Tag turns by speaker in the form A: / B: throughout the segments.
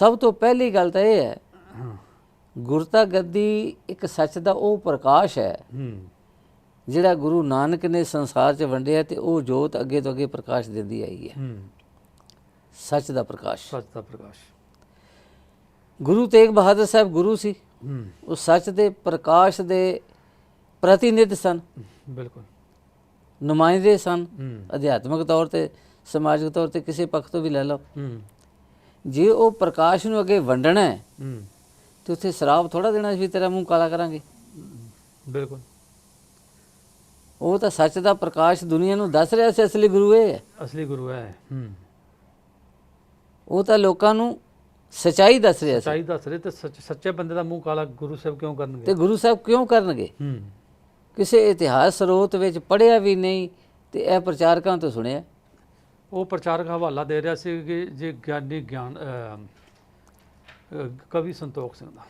A: ਸਭ ਤੋਂ ਪਹਿਲੀ ਗੱਲ ਤਾਂ ਇਹ ਹੈ ਗੁਰਤਾ ਗੱਦੀ ਇੱਕ ਸੱਚ ਦਾ ਉਹ ਪ੍ਰਕਾਸ਼ ਹੈ। ਜਿਹੜਾ ਗੁਰੂ ਨਾਨਕ ਨੇ ਸੰਸਾਰ 'ਚ ਵੰਡਿਆ ਤੇ ਉਹ ਜੋਤ ਅੱਗੇ ਤੋਂ ਅੱਗੇ ਪ੍ਰਕਾਸ਼ ਦਿੰਦੀ ਆਈ ਹੈ। ਸੱਚ ਦਾ ਪ੍ਰਕਾਸ਼।
B: ਸੱਚ ਦਾ ਪ੍ਰਕਾਸ਼।
A: ਗੁਰੂ ਤੇਗ ਬਹਾਦਰ ਸਾਹਿਬ ਗੁਰੂ ਸੀ। ਉਹ ਸੱਚ ਦੇ ਪ੍ਰਕਾਸ਼ ਦੇ ਪ੍ਰਤੀਨਿਧ ਸਨ।
B: ਬਿਲਕੁਲ।
A: ਨੁਮਾਇੰਦੇ ਸਨ। ਅਧਿਆਤਮਿਕ ਤੌਰ ਤੇ ਸਮਾਜਿਕ ਤੌਰ ਤੇ ਕਿਸੇ ਪੱਖ ਤੋਂ ਵੀ ਲੈ ਲਓ। ਜੇ ਉਹ ਪ੍ਰਕਾਸ਼ ਨੂੰ ਅੱਗੇ ਵੰਡਣਾ ਹੈ
B: ਹੂੰ।
A: ਤੇ ਉੱਥੇ ਸ਼ਰਾਬ ਥੋੜਾ ਦੇਣਾ ਸੀ ਤੇਰਾ ਮੂੰਹ ਕਾਲਾ ਕਰਾਂਗੇ।
B: ਬਿਲਕੁਲ।
A: ਉਹ ਤਾਂ ਸੱਚ ਦਾ ਪ੍ਰਕਾਸ਼ ਦੁਨੀਆ ਨੂੰ ਦੱਸ ਰਿਹਾ ਸੀ ਅਸਲੀ ਗੁਰੂ ਇਹ ਹੈ।
B: ਅਸਲੀ ਗੁਰੂ ਹੈ। ਹੂੰ।
A: ਉਹ ਤਾਂ ਲੋਕਾਂ ਨੂੰ ਸਚਾਈ ਦੱਸ ਰਿਹਾ ਸੀ।
B: ਸੱਚਾਈ ਦੱਸ ਰਹੇ ਤੇ ਸੱਚ- ਸੱਚੇ ਬੰਦੇ ਦਾ ਮੂੰਹ ਕਾਲਾ ਗੁਰੂ ਸਾਹਿਬ ਕਿਉਂ ਕਰਨਗੇ?
A: ਤੇ ਗੁਰੂ ਸਾਹਿਬ ਕਿਉਂ ਕਰਨਗੇ?
B: ਹੂੰ।
A: ਕਿਸੇ ਇਤਿਹਾਸ ਸਰੋਤ ਵਿੱਚ ਪੜਿਆ ਵੀ ਨਹੀਂ ਤੇ ਇਹ ਪ੍ਰਚਾਰਕਾਂ ਤੋਂ ਸੁਣਿਆ।
B: ਉਹ ਪ੍ਰਚਾਰਕ ਹਵਾਲਾ ਦੇ ਰਿਹਾ ਸੀ ਕਿ ਜੇ ਗਿਆਨੀ ਗਿਆਨ ਕਵੀ ਸੰਤੋਖ ਸਿੰਘ ਦਾ।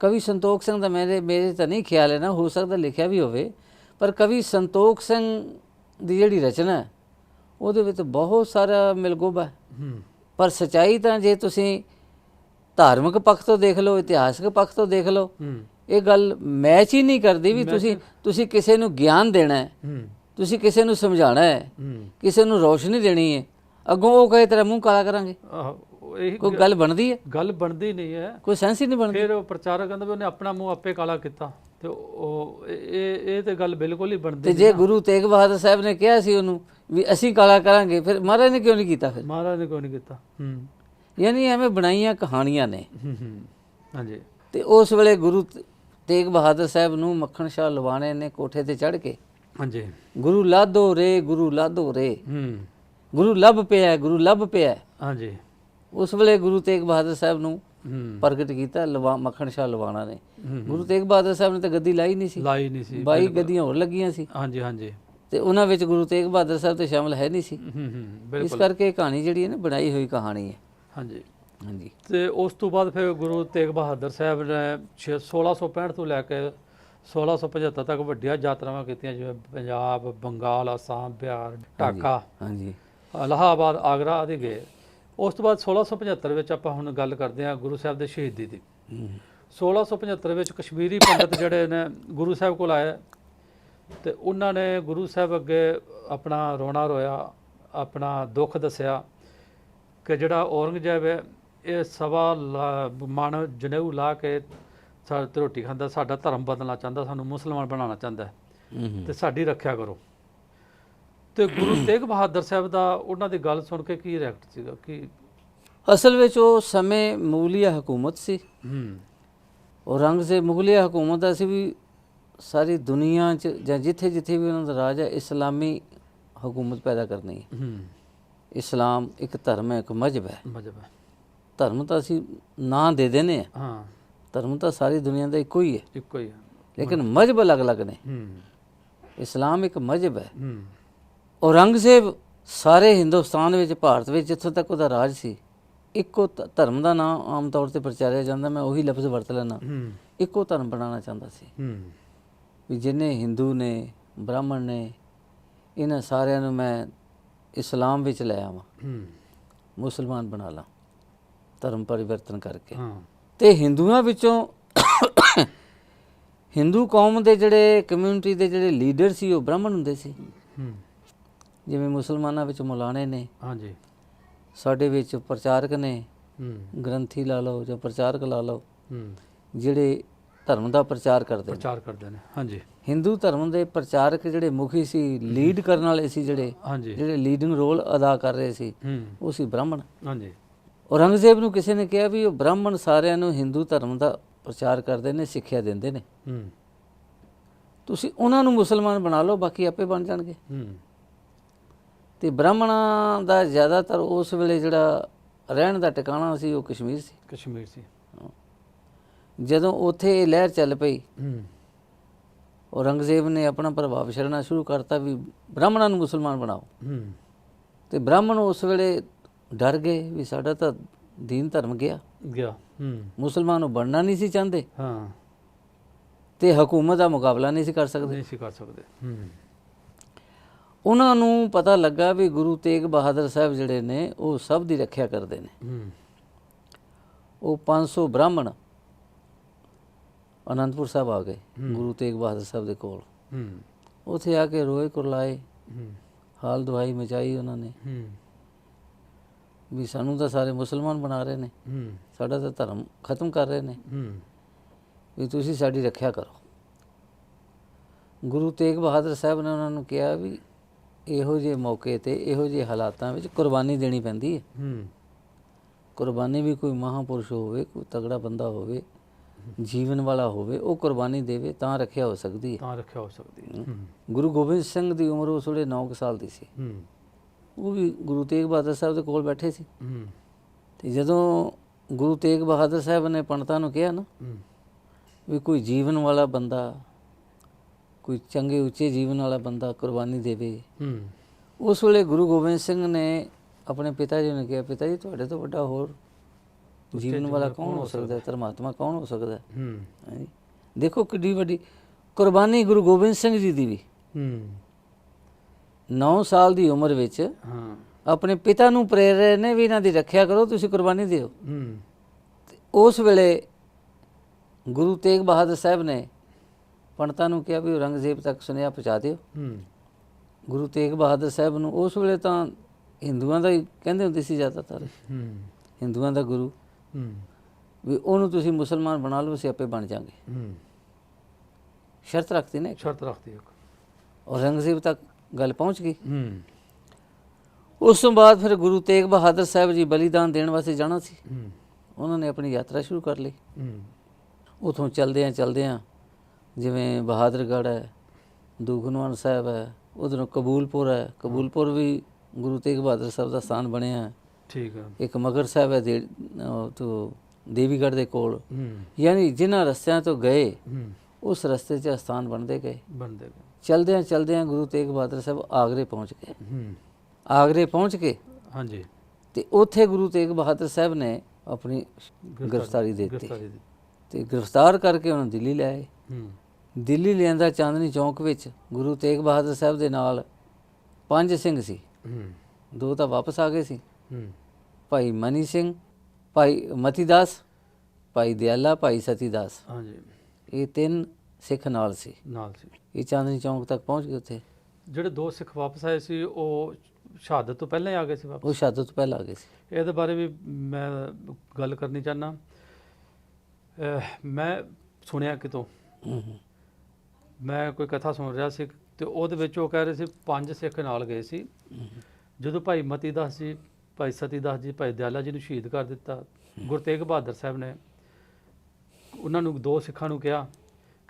A: ਕਵੀ ਸੰਤੋਖ ਸਿੰਘ ਦਾ ਮੇਰੇ ਮੇਰੇ ਤਾਂ ਨਹੀਂ ਖਿਆਲ ਹੈ ਨਾ ਹੋ ਸਕਦਾ ਲਿਖਿਆ ਵੀ ਹੋਵੇ ਪਰ ਕਵੀ ਸੰਤੋਖ ਸਿੰਘ ਦੀ ਜਿਹੜੀ ਰਚਨਾ ਹੈ ਉਹਦੇ ਵਿੱਚ ਬਹੁਤ ਸਾਰਾ ਮਿਲਗੋਬਾ ਪਰ ਸਚਾਈ ਤਾਂ ਜੇ ਤੁਸੀਂ ਧਾਰਮਿਕ ਪੱਖ ਤੋਂ ਦੇਖ ਲਓ ਇਤਿਹਾਸਕ ਪੱਖ ਤੋਂ ਦੇਖ ਲਓ ਇਹ ਗੱਲ ਮੈਚ ਹੀ ਨਹੀਂ ਕਰਦੀ ਵੀ ਤੁਸੀਂ ਤੁਸੀਂ ਕਿਸੇ ਨੂੰ ਗਿਆਨ ਦੇਣਾ ਹੂੰ। ਤੁਸੀਂ ਕਿਸੇ ਨੂੰ ਸਮਝਾਉਣਾ ਹੈ ਕਿਸੇ ਨੂੰ ਰੋਸ਼ਨੀ ਦੇਣੀ ਹੈ ਅੱਗੋਂ ਉਹ ਕਹੇ ਤੇਰਾ ਮੂੰਹ ਕਾਲਾ ਕਰਾਂਗੇ।
B: ਇਹੀ
A: ਕੋਈ ਗੱਲ ਬਣਦੀ ਹੈ?
B: ਗੱਲ ਬਣਦੀ ਨਹੀਂ ਹੈ।
A: ਕੋਈ ਸੈਂਸ ਹੀ ਨਹੀਂ ਬਣਦੀ।
B: ਫਿਰ ਉਹ ਪ੍ਰਚਾਰਕ ਕਹਿੰਦਾ ਵੀ ਉਹਨੇ ਆਪਣਾ ਮੂੰਹ ਆਪੇ ਕਾਲਾ ਕੀਤਾ। ਤੇ ਉਹ ਇਹ ਇਹ- ਤੇ ਗੱਲ ਬਿਲਕੁਲ ਹੀ
A: ਤੇ
B: ਬਣਦੀ
A: ਜੇ ਗੁਰੂ ਤੇਗ ਬਹਾਦਰ ਸਾਹਿਬ ਨੇ ਕਿਹਾ ਸੀ ਉਹਨੂੰ ਵੀ ਅਸੀਂ ਕਾਲਾ ਕਰਾਂਗੇ ਫਿਰ ਮਹਾਰਾਜ ਨੇ ਕਿਉਂ ਨਹੀਂ ਕੀਤਾ ਫਿਰ?
B: ਮਹਾਰਾਜ ਨੇ ਕੋਈ ਨਹੀਂ ਕੀਤਾ? ਹੂੰ।
A: ਯਾਨੀ ਐਵੇਂ ਬਣਾਈਆਂ ਕਹਾਣੀਆਂ ਨੇ।
B: ਹਾਂਜੀ।
A: ਤੇ ਉਸ ਵੇਲੇ ਗੁਰੂ ਤ- ਤੇਗ ਬਹਾਦਰ ਸਾਹਿਬ ਨੂੰ ਮੱਖਣ ਸ਼ਾਹ ਲਵਾਣੇ ਨੇ ਕੋਠੇ ਤੇ ਚੜ੍ਹ ਕੇ
B: ਹਾਂਜੀ।
A: ਗੁਰੂ ਲਾਧੋ ਰੇ ਗੁਰੂ ਲਾਧੋ ਰੇ।
B: ਹੂੰ।
A: ਗੁਰੂ ਲੱਭ ਪਿਆ ਗੁਰੂ ਲੱਭ ਪਿਆ।
B: ਹਾਂਜੀ।
A: ਉਸ ਵੇਲੇ ਗੁਰੂ ਤੇਗ ਬਹਾਦਰ ਸਾਹਿਬ ਨੂੰ
B: ਹੂੰ।
A: ਪ੍ਰਗਟ ਕੀਤਾ ਲਵਾ ਮੱਖਣ ਸ਼ਾਹ ਲਵਾਣਾ ਨੇ। ਗੁਰੂ ਤੇਗ ਬਹਾਦਰ ਸਾਹਿਬ ਨੇ ਤਾਂ ਗੱਦੀ ਲਾਈ ਨਹੀਂ ਸੀ।
B: ਲਾਈ ਨਹੀਂ ਸੀ
A: 22 ਗੱਦੀਆਂ ਹੋਰ ਲੱਗੀਆਂ ਸੀ।
B: ਹਾਂਜੀ ਹਾਂਜੀ।
A: ਤੇ ਉਹਨਾਂ ਵਿੱਚ ਗੁਰੂ ਤੇਗ ਬਹਾਦਰ ਸਾਹਿਬ ਤੇ ਸ਼ਾਮਲ ਹੈ ਨਹੀਂ ਸੀ।
B: ਹੂੰ ਹੂੰ
A: ਇਸ ਕਰਕੇ ਇਹ ਕਹਾਣੀ ਜਿਹੜੀ ਹੈ ਨਾ ਬਣਾਈ ਹੋਈ ਕਹਾਣੀ ਹੈ।
B: ਹਾਂਜੀ।
A: ਹਾਂਜੀ।
B: ਤੇ ਉਸ ਤੋਂ ਬਾਅਦ ਫਿਰ ਗੁਰੂ ਤੇਗ ਬਹਾਦਰ ਸਾਹਿਬ ਨੇ ਛੇ- 1665 ਤੋਂ ਲੈ ਕੇ 1675 ਤੱਕ ਵੱਡੀਆਂ ਯਾਤਰਾਵਾਂ ਕੀਤੀਆਂ ਜਿਵੇਂ ਪੰਜਾਬ ਬੰਗਾਲ ਅਸਾਮ ਬਿਹਾਰ ਢਾਕਾ
A: ਹਾਂਜੀ।
B: ਇਲਾਹਾਬਾਦ ਆਗਰਾ ਆਦਿ ਗਏ। ਉਸ ਤੋਂ ਬਾਅਦ 1675 ਵਿੱਚ ਆਪਾਂ ਹੁਣ ਗੱਲ ਕਰਦੇ ਹਾਂ ਗੁਰੂ ਸਾਹਿਬ ਦੇ ਸ਼ਹੀਦੀ ਦੀ।
A: ਹੂੰ।
B: 1675 ਵਿੱਚ ਕਸ਼ਮੀਰੀ ਪੰਡਤ ਜਿਹੜੇ ਨੇ ਗੁਰੂ ਸਾਹਿਬ ਕੋਲ ਆਏ ਤੇ ਉਹਨਾਂ ਨੇ ਗੁਰੂ ਸਾਹਿਬ ਅੱਗੇ ਆਪਣਾ ਰੋਣਾ ਰੋਇਆ ਆਪਣਾ ਦੁੱਖ ਦੱਸਿਆ ਕਿ ਜਿਹੜਾ ਔਰੰਗਜ਼ੇਬ ਹੈ ਇਹ ਸਵਾ ਮਣ ਜਨੇਊ ਲਾ ਕੇ ਸਾਡੇ ਤੇ ਰੋਟੀ ਖਾਂਦਾ ਸਾਡਾ ਧਰਮ ਬਦਲਣਾ ਚਾਹੁੰਦਾ ਸਾਨੂੰ ਮੁਸਲਮਾਨ ਬਣਾਉਣਾ ਚਾਹੁੰਦਾ ਤੇ ਸਾਡੀ ਰੱਖਿਆ ਕਰੋ। ਤੇ ਗੁਰੂ ਤੇਗ ਬਹਾਦਰ ਸਾਹਿਬ ਦਾ ਉਹਨਾਂ ਦੀ ਗੱਲ ਸੁਣ ਕੇ ਕੀ ਰਿਐਕਟ ਸੀਗਾ? ਕਿ
A: ਅਸਲ ਵਿੱਚ ਉਹ ਸਮੇਂ ਮੁਗਲਿਆ ਹਕੂਮਤ ਸੀ।
B: ਹੂੰ।
A: ਔਰੰਗਜ਼ੇਬ ਮੁਗਲਿਆ ਹਕੂਮਤ ਦਾ ਸੀ ਵੀ ਸਾਰੀ ਦੁਨੀਆ 'ਚ ਜਾਂ ਜਿੱਥੇ ਜਿੱਥੇ ਵੀ ਉਹਨਾਂ ਦਾ ਰਾਜ ਹੈ ਇਸਲਾਮੀ ਹਕੂਮਤ ਪੈਦਾ ਕਰਨੀ ਹੈ।
B: ਹੂੰ।
A: ਇਸਲਾਮ ਇੱਕ ਧਰਮ ਹੈ ਇੱਕ ਮਜਹਬ ਹੈ।
B: ਮਜਬ ਹੈ।
A: ਧਰਮ ਤਾਂ ਅਸੀਂ ਨਾਂ ਦੇ ਦੇਨੇ ਆ
B: ਹਾਂ।
A: ਧਰਮ ਤਾਂ ਸਾਰੀ ਦੁਨੀਆ ਦਾ ਇੱਕੋ ਹੀ ਹੈ।
B: ਇੱਕੋ ਹੀ ਹੈ।
A: ਲੇਕਿਨ ਮਜਹਬ ਅਲੱਗ-ਅਲੱਗ ਨੇ।
B: ਹੂੰ।
A: ਇਸਲਾਮ ਇੱਕ ਮਜਹਬ ਹੈ।
B: ਹੂੰ।
A: ਔਰੰਗਜ਼ੇਬ ਸਾਰੇ ਹਿੰਦੁਸਤਾਨ ਵਿੱਚ ਭਾਰਤ ਵਿੱਚ ਜਿੱਥੋਂ ਤੱਕ ਉਹਦਾ ਰਾਜ ਸੀ ਇੱਕੋ ਧਰਮ ਦਾ ਨਾਮ ਆਮ ਤੌਰ ਤੇ ਪ੍ਰਚਾਰਿਆ ਜਾਂਦਾ। ਮੈਂ ਉਹੀ ਲਫ਼ਜ਼ ਵਰਤ ਲੈਣਾ
B: ਹੂੰ।
A: ਇੱਕੋ ਧਰਮ ਬਣਾਉਣਾ ਚਾਹੁੰਦਾ ਸੀ।
B: ਹੂੰ।
A: ਵੀ ਜਿੰਨੇ ਹਿੰਦੂ ਨੇ ਬ੍ਰਾਹਮਣ ਨੇ ਇਹਨਾਂ ਸਾਰਿਆਂ ਨੂੰ ਮੈਂ ਇਸਲਾਮ ਵਿੱਚ ਲੈ ਆਵਾਂ।
B: ਹੂੰ।
A: ਮੁਸਲਮਾਨ ਬਣਾ ਲਾਂ। ਧਰਮ ਪਰਿਵਰਤਨ ਕਰਕੇ।
B: ਹਾਂ।
A: ਤੇ ਹਿੰਦੂਆਂ ਵਿੱਚੋਂ ਹਿੰਦੂ ਕੌਮ ਦੇ ਜਿਹੜੇ ਕਮਿਊਨਿਟੀ ਦੇ ਜਿਹੜੇ ਲੀਡਰ ਸੀ ਉਹ ਬ੍ਰਾਹਮਣ ਹੁੰਦੇ ਸੀ। ਜਿਵੇਂ ਮੁਸਲਮਾਨਾਂ ਵਿੱਚ ਮੌਲਾਣੇ ਨੇ।
B: ਹਾਂਜੀ।
A: ਸਾਡੇ ਵਿੱਚ ਪ੍ਰਚਾਰਕ ਨੇ। ਗ੍ਰੰਥੀ ਲਾ ਲਓ ਜਾਂ ਪ੍ਰਚਾਰਕ ਲਾ ਲਓ। ਜਿਹੜੇ ਧਰਮ ਦਾ ਪ੍ਰਚਾਰ ਕਰਦੇ ਨੇ।
B: ਪ੍ਰਚਾਰ ਕਰਦੇ ਨੇ ਹਾਂਜੀ।
A: ਹਿੰਦੂ ਧਰਮ ਦੇ ਪ੍ਰਚਾਰਕ ਜਿਹੜੇ ਮੁਖੀ ਸੀ ਲੀਡ ਕਰਨ ਵਾਲੇ ਸੀ ਜਿਹੜੇ। ਜਿਹੜੇ ਲੀਡਿੰਗ ਰੋਲ ਅਦਾ ਕਰ ਰਹੇ ਸੀ ਉਹ ਸੀ ਬ੍ਰਾਹਮਣ।
B: ਹਾਂਜੀ।
A: ਔਰੰਗਜ਼ੇਬ ਨੂੰ ਕਿਸੇ ਨੇ ਕਿਹਾ ਵੀ ਉਹ ਬ੍ਰਾਹਮਣ ਸਾਰਿਆਂ ਨੂੰ ਹਿੰਦੂ ਧਰਮ ਦਾ ਪ੍ਰਚਾਰ ਕਰਦੇ ਨੇ ਸਿੱਖਿਆ ਦਿੰਦੇ ਨੇ।
B: ਹੂੰ।
A: ਤੁਸੀਂ ਉਹਨਾਂ ਨੂੰ ਮੁਸਲਮਾਨ ਬਣਾ ਲਓ ਬਾਕੀ ਆਪੇ ਬਣ ਜਾਣਗੇ।
B: ਹੂੰ।
A: ਤੇ ਬ੍ਰਾਹਮਣਾਂ ਦਾ ਜ਼ਿਆਦਾਤਰ ਉਸ ਵੇਲੇ ਜਿਹੜਾ ਰਹਿਣ ਦਾ ਟਿਕਾਣਾ ਸੀ ਉਹ ਕਸ਼ਮੀਰ ਸੀ।
B: ਕਸ਼ਮੀਰ ਸੀ।
A: ਜਦੋਂ ਉੱਥੇ ਇਹ ਲਹਿਰ ਚੱਲ ਪਈ
B: ਹੂੰ।
A: ਔਰੰਗਜ਼ੇਬ ਨੇ ਆਪਣਾ ਪ੍ਰਭਾਵ ਛੱਡਣਾ ਸ਼ੁਰੂ ਕਰਤਾ ਵੀ ਬ੍ਰਾਹਮਣਾਂ ਨੂੰ ਮੁਸਲਮਾਨ ਬਣਾਓ।
B: ਹੂੰ।
A: ਤੇ ਬ੍ਰਾਹਮਣ ਉਸ ਵੇਲੇ ਡਰ ਗਏ ਵੀ ਸਾਡਾ ਤਾਂ ਦੀਨ ਧਰਮ ਗਿਆ।
B: ਗਿਆ ਹੂੰ।
A: ਮੁਸਲਮਾਨ ਉਹ ਬਣਨਾ ਨਹੀਂ ਸੀ ਚਾਹੁੰਦੇ।
B: ਹਾਂ।
A: ਤੇ ਹਕੂਮਤ ਦਾ ਮੁਕਾਬਲਾ ਨਹੀਂ ਸੀ ਕਰ ਸਕਦੇ।
B: ਨਹੀਂ ਸੀ ਕਰ ਸਕਦੇ ਹੂੰ।
A: ਉਹਨਾਂ ਨੂੰ ਪਤਾ ਲੱਗਾ ਵੀ ਗੁਰੂ ਤੇਗ ਬਹਾਦਰ ਸਾਹਿਬ ਜਿਹੜੇ ਨੇ ਉਹ ਸਭ ਦੀ ਰੱਖਿਆ ਕਰਦੇ ਨੇ।
B: ਹੂੰ।
A: ਉਹ 500 ਬ੍ਰਾਹਮਣ ਅਨੰਦਪੁਰ ਸਾਹਿਬ ਆ ਗਏ ਗੁਰੂ ਤੇਗ ਬਹਾਦਰ ਸਾਹਿਬ ਦੇ ਕੋਲ।
B: ਹੂੰ।
A: ਉੱਥੇ ਆ ਕੇ ਰੋਏ ਕੁਰਲਾਏ
B: ਹੂੰ।
A: ਹਾਲ ਦਵਾਈ ਮਚਾਈ ਉਹਨਾਂ ਨੇ।
B: ਹੂੰ।
A: ਵੀ ਸਾਨੂੰ ਤਾਂ ਸਾਰੇ ਮੁਸਲਮਾਨ ਬਣਾ ਰਹੇ ਨੇ।
B: ਹੂੰ।
A: ਸਾਡਾ ਤਾਂ ਧਰਮ ਖਤਮ ਕਰ ਰਹੇ ਨੇ।
B: ਹੂੰ।
A: ਵੀ ਤੁਸੀਂ ਸਾਡੀ ਰੱਖਿਆ ਕਰੋ। ਗੁਰੂ ਤੇਗ ਬਹਾਦਰ ਸਾਹਿਬ ਨੇ ਉਹਨਾਂ ਨੂੰ ਕਿਹਾ ਵੀ ਇਹੋ ਜਿਹੇ ਮੌਕੇ ਤੇ ਇਹੋ ਜਿਹੇ ਹਾਲਾਤਾਂ ਵਿੱਚ ਕੁਰਬਾਨੀ ਦੇਣੀ ਪੈਂਦੀ ਹੈ।
B: ਹੂੰ।
A: ਕੁਰਬਾਨੀ ਵੀ ਕੋਈ ਮਹਾਪੁਰਸ਼ ਹੋਵੇ ਕੋਈ ਤਗੜਾ ਬੰਦਾ ਹੋਵੇ ਜੀਵਨ ਵਾਲਾ ਹੋਵੇ ਉਹ ਕੁਰਬਾਨੀ ਦੇਵੇ ਤਾਂ ਰੱਖਿਆ ਹੋ ਸਕਦੀ ਹੈ।
B: ਤਾਂ ਰੱਖਿਆ ਹੋ ਸਕਦੀ ਹੈ।
A: ਗੁਰੂ ਗੋਬਿੰਦ ਸਿੰਘ ਦੀ ਉਮਰ ਉਸ ਵੇਲੇ 9 ਸਾਲ ਦੀ ਸੀ।
B: ਹੂੰ।
A: ਉਹ ਵੀ ਗੁਰੂ ਤੇਗ ਬਹਾਦਰ ਸਾਹਿਬ ਦੇ ਕੋਲ ਬੈਠੇ ਸੀ। ਤੇ ਜਦੋਂ ਗੁਰੂ ਤੇਗ ਬਹਾਦਰ ਸਾਹਿਬ ਨੇ ਪੰਡਤਾਂ ਨੂੰ ਕਿਹਾ ਨਾ ਵੀ ਕੋਈ ਜੀਵਨ ਵਾਲਾ ਬੰਦਾ ਕੋਈ ਚੰਗੇ ਉੱਚੇ ਜੀਵਨ ਵਾਲਾ ਬੰਦਾ ਕੁਰਬਾਨੀ ਦੇਵੇ। ਉਸ ਵੇਲੇ ਗੁਰੂ ਗੋਬਿੰਦ ਸਿੰਘ ਨੇ ਆਪਣੇ ਪਿਤਾ ਜੀ ਨੂੰ ਕਿਹਾ ਪਿਤਾ ਜੀ ਤੁਹਾਡੇ ਤੋਂ ਵੱਡਾ ਹੋਰ ਜੀਵਨ ਵਾਲਾ ਕੌਣ ਹੋ ਸਕਦਾ ਹੈ? ਧਰਮਾਤਮਾ ਕੌਣ ਹੋ ਸਕਦਾ ਹੈ। ਦੇਖੋ ਕਿੱਡੀ ਵੱਡੀ ਕੁਰਬਾਨੀ ਗੁਰੂ ਗੋਬਿੰਦ ਸਿੰਘ ਜੀ ਦੀ ਵੀ।
B: ਹੂੰ।
A: 9 ਸਾਲ ਦੀ ਉਮਰ ਵਿੱਚ
B: ਹਾਂ।
A: ਆਪਣੇ ਪਿਤਾ ਨੂੰ ਪ੍ਰੇਰ ਰਹੇ ਨੇ ਵੀ ਇਹਨਾਂ ਦੀ ਰੱਖਿਆ ਕਰੋ ਤੁਸੀਂ ਕੁਰਬਾਨੀ ਦਿਓ।
B: ਹੂੰ।
A: ਉਸ ਵੇਲੇ ਗੁਰੂ ਤੇਗ ਬਹਾਦਰ ਸਾਹਿਬ ਨੇ ਪੰਡਤਾਂ ਨੂੰ ਕਿਹਾ ਵੀ ਔਰੰਗਜ਼ੇਬ ਤੱਕ ਸੁਨੇਹਾ ਪਹੁੰਚਾ ਦਿਓ।
B: ਹੂੰ।
A: ਗੁਰੂ ਤੇਗ ਬਹਾਦਰ ਸਾਹਿਬ ਨੂੰ ਉਸ ਵੇਲੇ ਤਾਂ ਹਿੰਦੂਆਂ ਦਾ ਹੀ ਕਹਿੰਦੇ ਹੁੰਦੇ ਸੀ ਜ਼ਿਆਦਾਤਰ।
B: ਹੂੰ।
A: ਹਿੰਦੂਆਂ ਦਾ ਗੁਰੂ।
B: ਹੂੰ।
A: ਵੀ ਉਹਨੂੰ ਤੁਸੀਂ ਮੁਸਲਮਾਨ ਬਣਾ ਲਓ ਅਸੀਂ ਆਪੇ ਬਣ ਜਾਾਂਗੇ।
B: ਹੂੰ।
A: ਸ਼ਰਤ ਰੱਖਤੀ ਨੇ
B: ਸ਼ਰਤ ਰੱਖਦੀ ਹੈ
A: ਔਰੰਗਜ਼ੇਬ ਤੱਕ ਗੱਲ ਪਹੁੰਚ ਗਈ।
B: ਹੂੰ।
A: ਉਸ ਤੋਂ ਬਾਅਦ ਫਿਰ ਗੁਰੂ ਤੇਗ ਬਹਾਦਰ ਸਾਹਿਬ ਜੀ ਬਲੀਦਾਨ ਦੇਣ ਵਾਸਤੇ ਜਾਣਾ ਸੀ।
B: ਹੂੰ।
A: ਉਹਨਾਂ ਨੇ ਆਪਣੀ ਯਾਤਰਾ ਸ਼ੁਰੂ ਕਰ ਲਈ।
B: ਹੂੰ।
A: ਉਥੋਂ ਚਲਦੇ ਆ ਚਲਦੇ ਆ ਜਿਵੇਂ ਬਹਾਦਰਗੜ੍ਹ ਹੈ ਦੂਖਨਵਾਨ ਸਾਹਿਬ ਹੈ ਉਧਰੋਂ ਕਬੂਲਪੁਰ ਹੈ ਕਬੂਲਪੁਰ ਵੀ ਗੁਰੂ ਤੇਗ ਬਹਾਦਰ ਸਾਹਿਬ ਦਾ ਸਥਾਨ ਬਣਿਆ ਹੈ।
B: ਠੀਕ ਹੈ
A: ਇੱਕ ਮਗਰ ਸਾਹਿਬ ਹੈ ਦੇ ਤੋਂ ਦੇਵੀਗੜ੍ਹ ਦੇ ਕੋਲ।
B: ਹੂੰ।
A: ਯਾਨੀ ਜਿਨ੍ਹਾਂ ਰਸਤਿਆਂ ਤੋਂ ਗਏ
B: ਹੂੰ।
A: ਉਸ ਰਸਤੇ 'ਚ ਸਥਾਨ ਬਣਦੇ ਗਏ।
B: ਬਣਦੇ ਗਏ।
A: ਚਲਦਿਆਂ ਚਲਦਿਆਂ ਗੁਰੂ ਤੇਗ ਬਹਾਦਰ ਸਾਹਿਬ ਆਗਰੇ ਪਹੁੰਚ ਗਏ। ਆਗਰੇ ਪਹੁੰਚ ਕੇ
B: ਹਾਂਜੀ।
A: ਤੇ ਉੱਥੇ ਗੁਰੂ ਤੇਗ ਬਹਾਦਰ ਸਾਹਿਬ ਨੇ ਆਪਣੀ ਗ੍ਰਿਫਤਾਰੀ ਦੇ ਦਿੱਤੀ। ਤੇ ਗ੍ਰਿਫਤਾਰ ਕਰਕੇ ਉਹਨੂੰ ਦਿੱਲੀ ਲੈ ਆਏ। ਦਿੱਲੀ ਲਿਆਂਦਾ ਚਾਂਦਨੀ ਚੌਂਕ ਵਿੱਚ ਗੁਰੂ ਤੇਗ ਬਹਾਦਰ ਸਾਹਿਬ ਦੇ ਨਾਲ ਪੰਜ ਸਿੰਘ ਸੀ। ਦੋ ਤਾਂ ਵਾਪਸ ਆ ਗਏ ਸੀ। ਭਾਈ ਮਨੀ ਸਿੰਘ ਭਾਈ ਮਤੀਦਾਸ ਭਾਈ ਦਿਆਲਾ ਭਾਈ ਸਤੀਦਾਸ
B: ਹਾਂਜੀ।
A: ਇਹ ਤਿੰਨ ਸਿੱਖ ਨਾਲ ਸੀ।
B: ਨਾਲ ਸੀ।
A: ਇਹ ਚਾਂਦਨੀ ਚੌਂਕ ਤੱਕ ਪਹੁੰਚ ਗਏ ਉੱਥੇ।
B: ਜਿਹੜੇ ਦੋ ਸਿੱਖ ਵਾਪਸ ਆਏ ਸੀ ਉਹ ਸ਼ਹਾਦਤ ਤੋਂ ਪਹਿਲਾਂ ਹੀ ਆ ਗਏ ਸੀ ਵਾਪਸ?
A: ਉਹ ਸ਼ਹਾਦਤ ਤੋਂ ਪਹਿਲਾਂ ਆ ਗਏ ਸੀ।
B: ਇਹਦੇ ਬਾਰੇ ਵੀ ਮੈਂ ਗੱਲ ਕਰਨੀ ਚਾਹਨਾ ਮੈਂ ਸੁਣਿਆ ਕਿਤੋਂ। ਮੈਂ ਕੋਈ ਕਥਾ ਸੁਣ ਰਿਹਾ ਸੀ ਤੇ ਉਹਦੇ ਵਿੱਚ ਉਹ ਕਹਿ ਰਹੇ ਸੀ ਪੰਜ ਸਿੱਖ ਨਾਲ ਗਏ ਸੀ। ਜਦੋਂ ਭਾਈ ਮਤੀ ਦਾਸ ਜੀ ਭਾਈ ਸਤੀ ਦਾਸ ਜੀ ਭਾਈ ਦਿਆਲਾ ਜੀ ਨੂੰ ਸ਼ਹੀਦ ਕਰ ਦਿੱਤਾ ਗੁਰੂ ਤੇਗ ਬਹਾਦਰ ਸਾਹਿਬ ਨੇ ਉਹਨਾਂ ਨੂੰ ਦੋ ਸਿੱਖਾਂ ਨੂੰ ਕਿਹਾ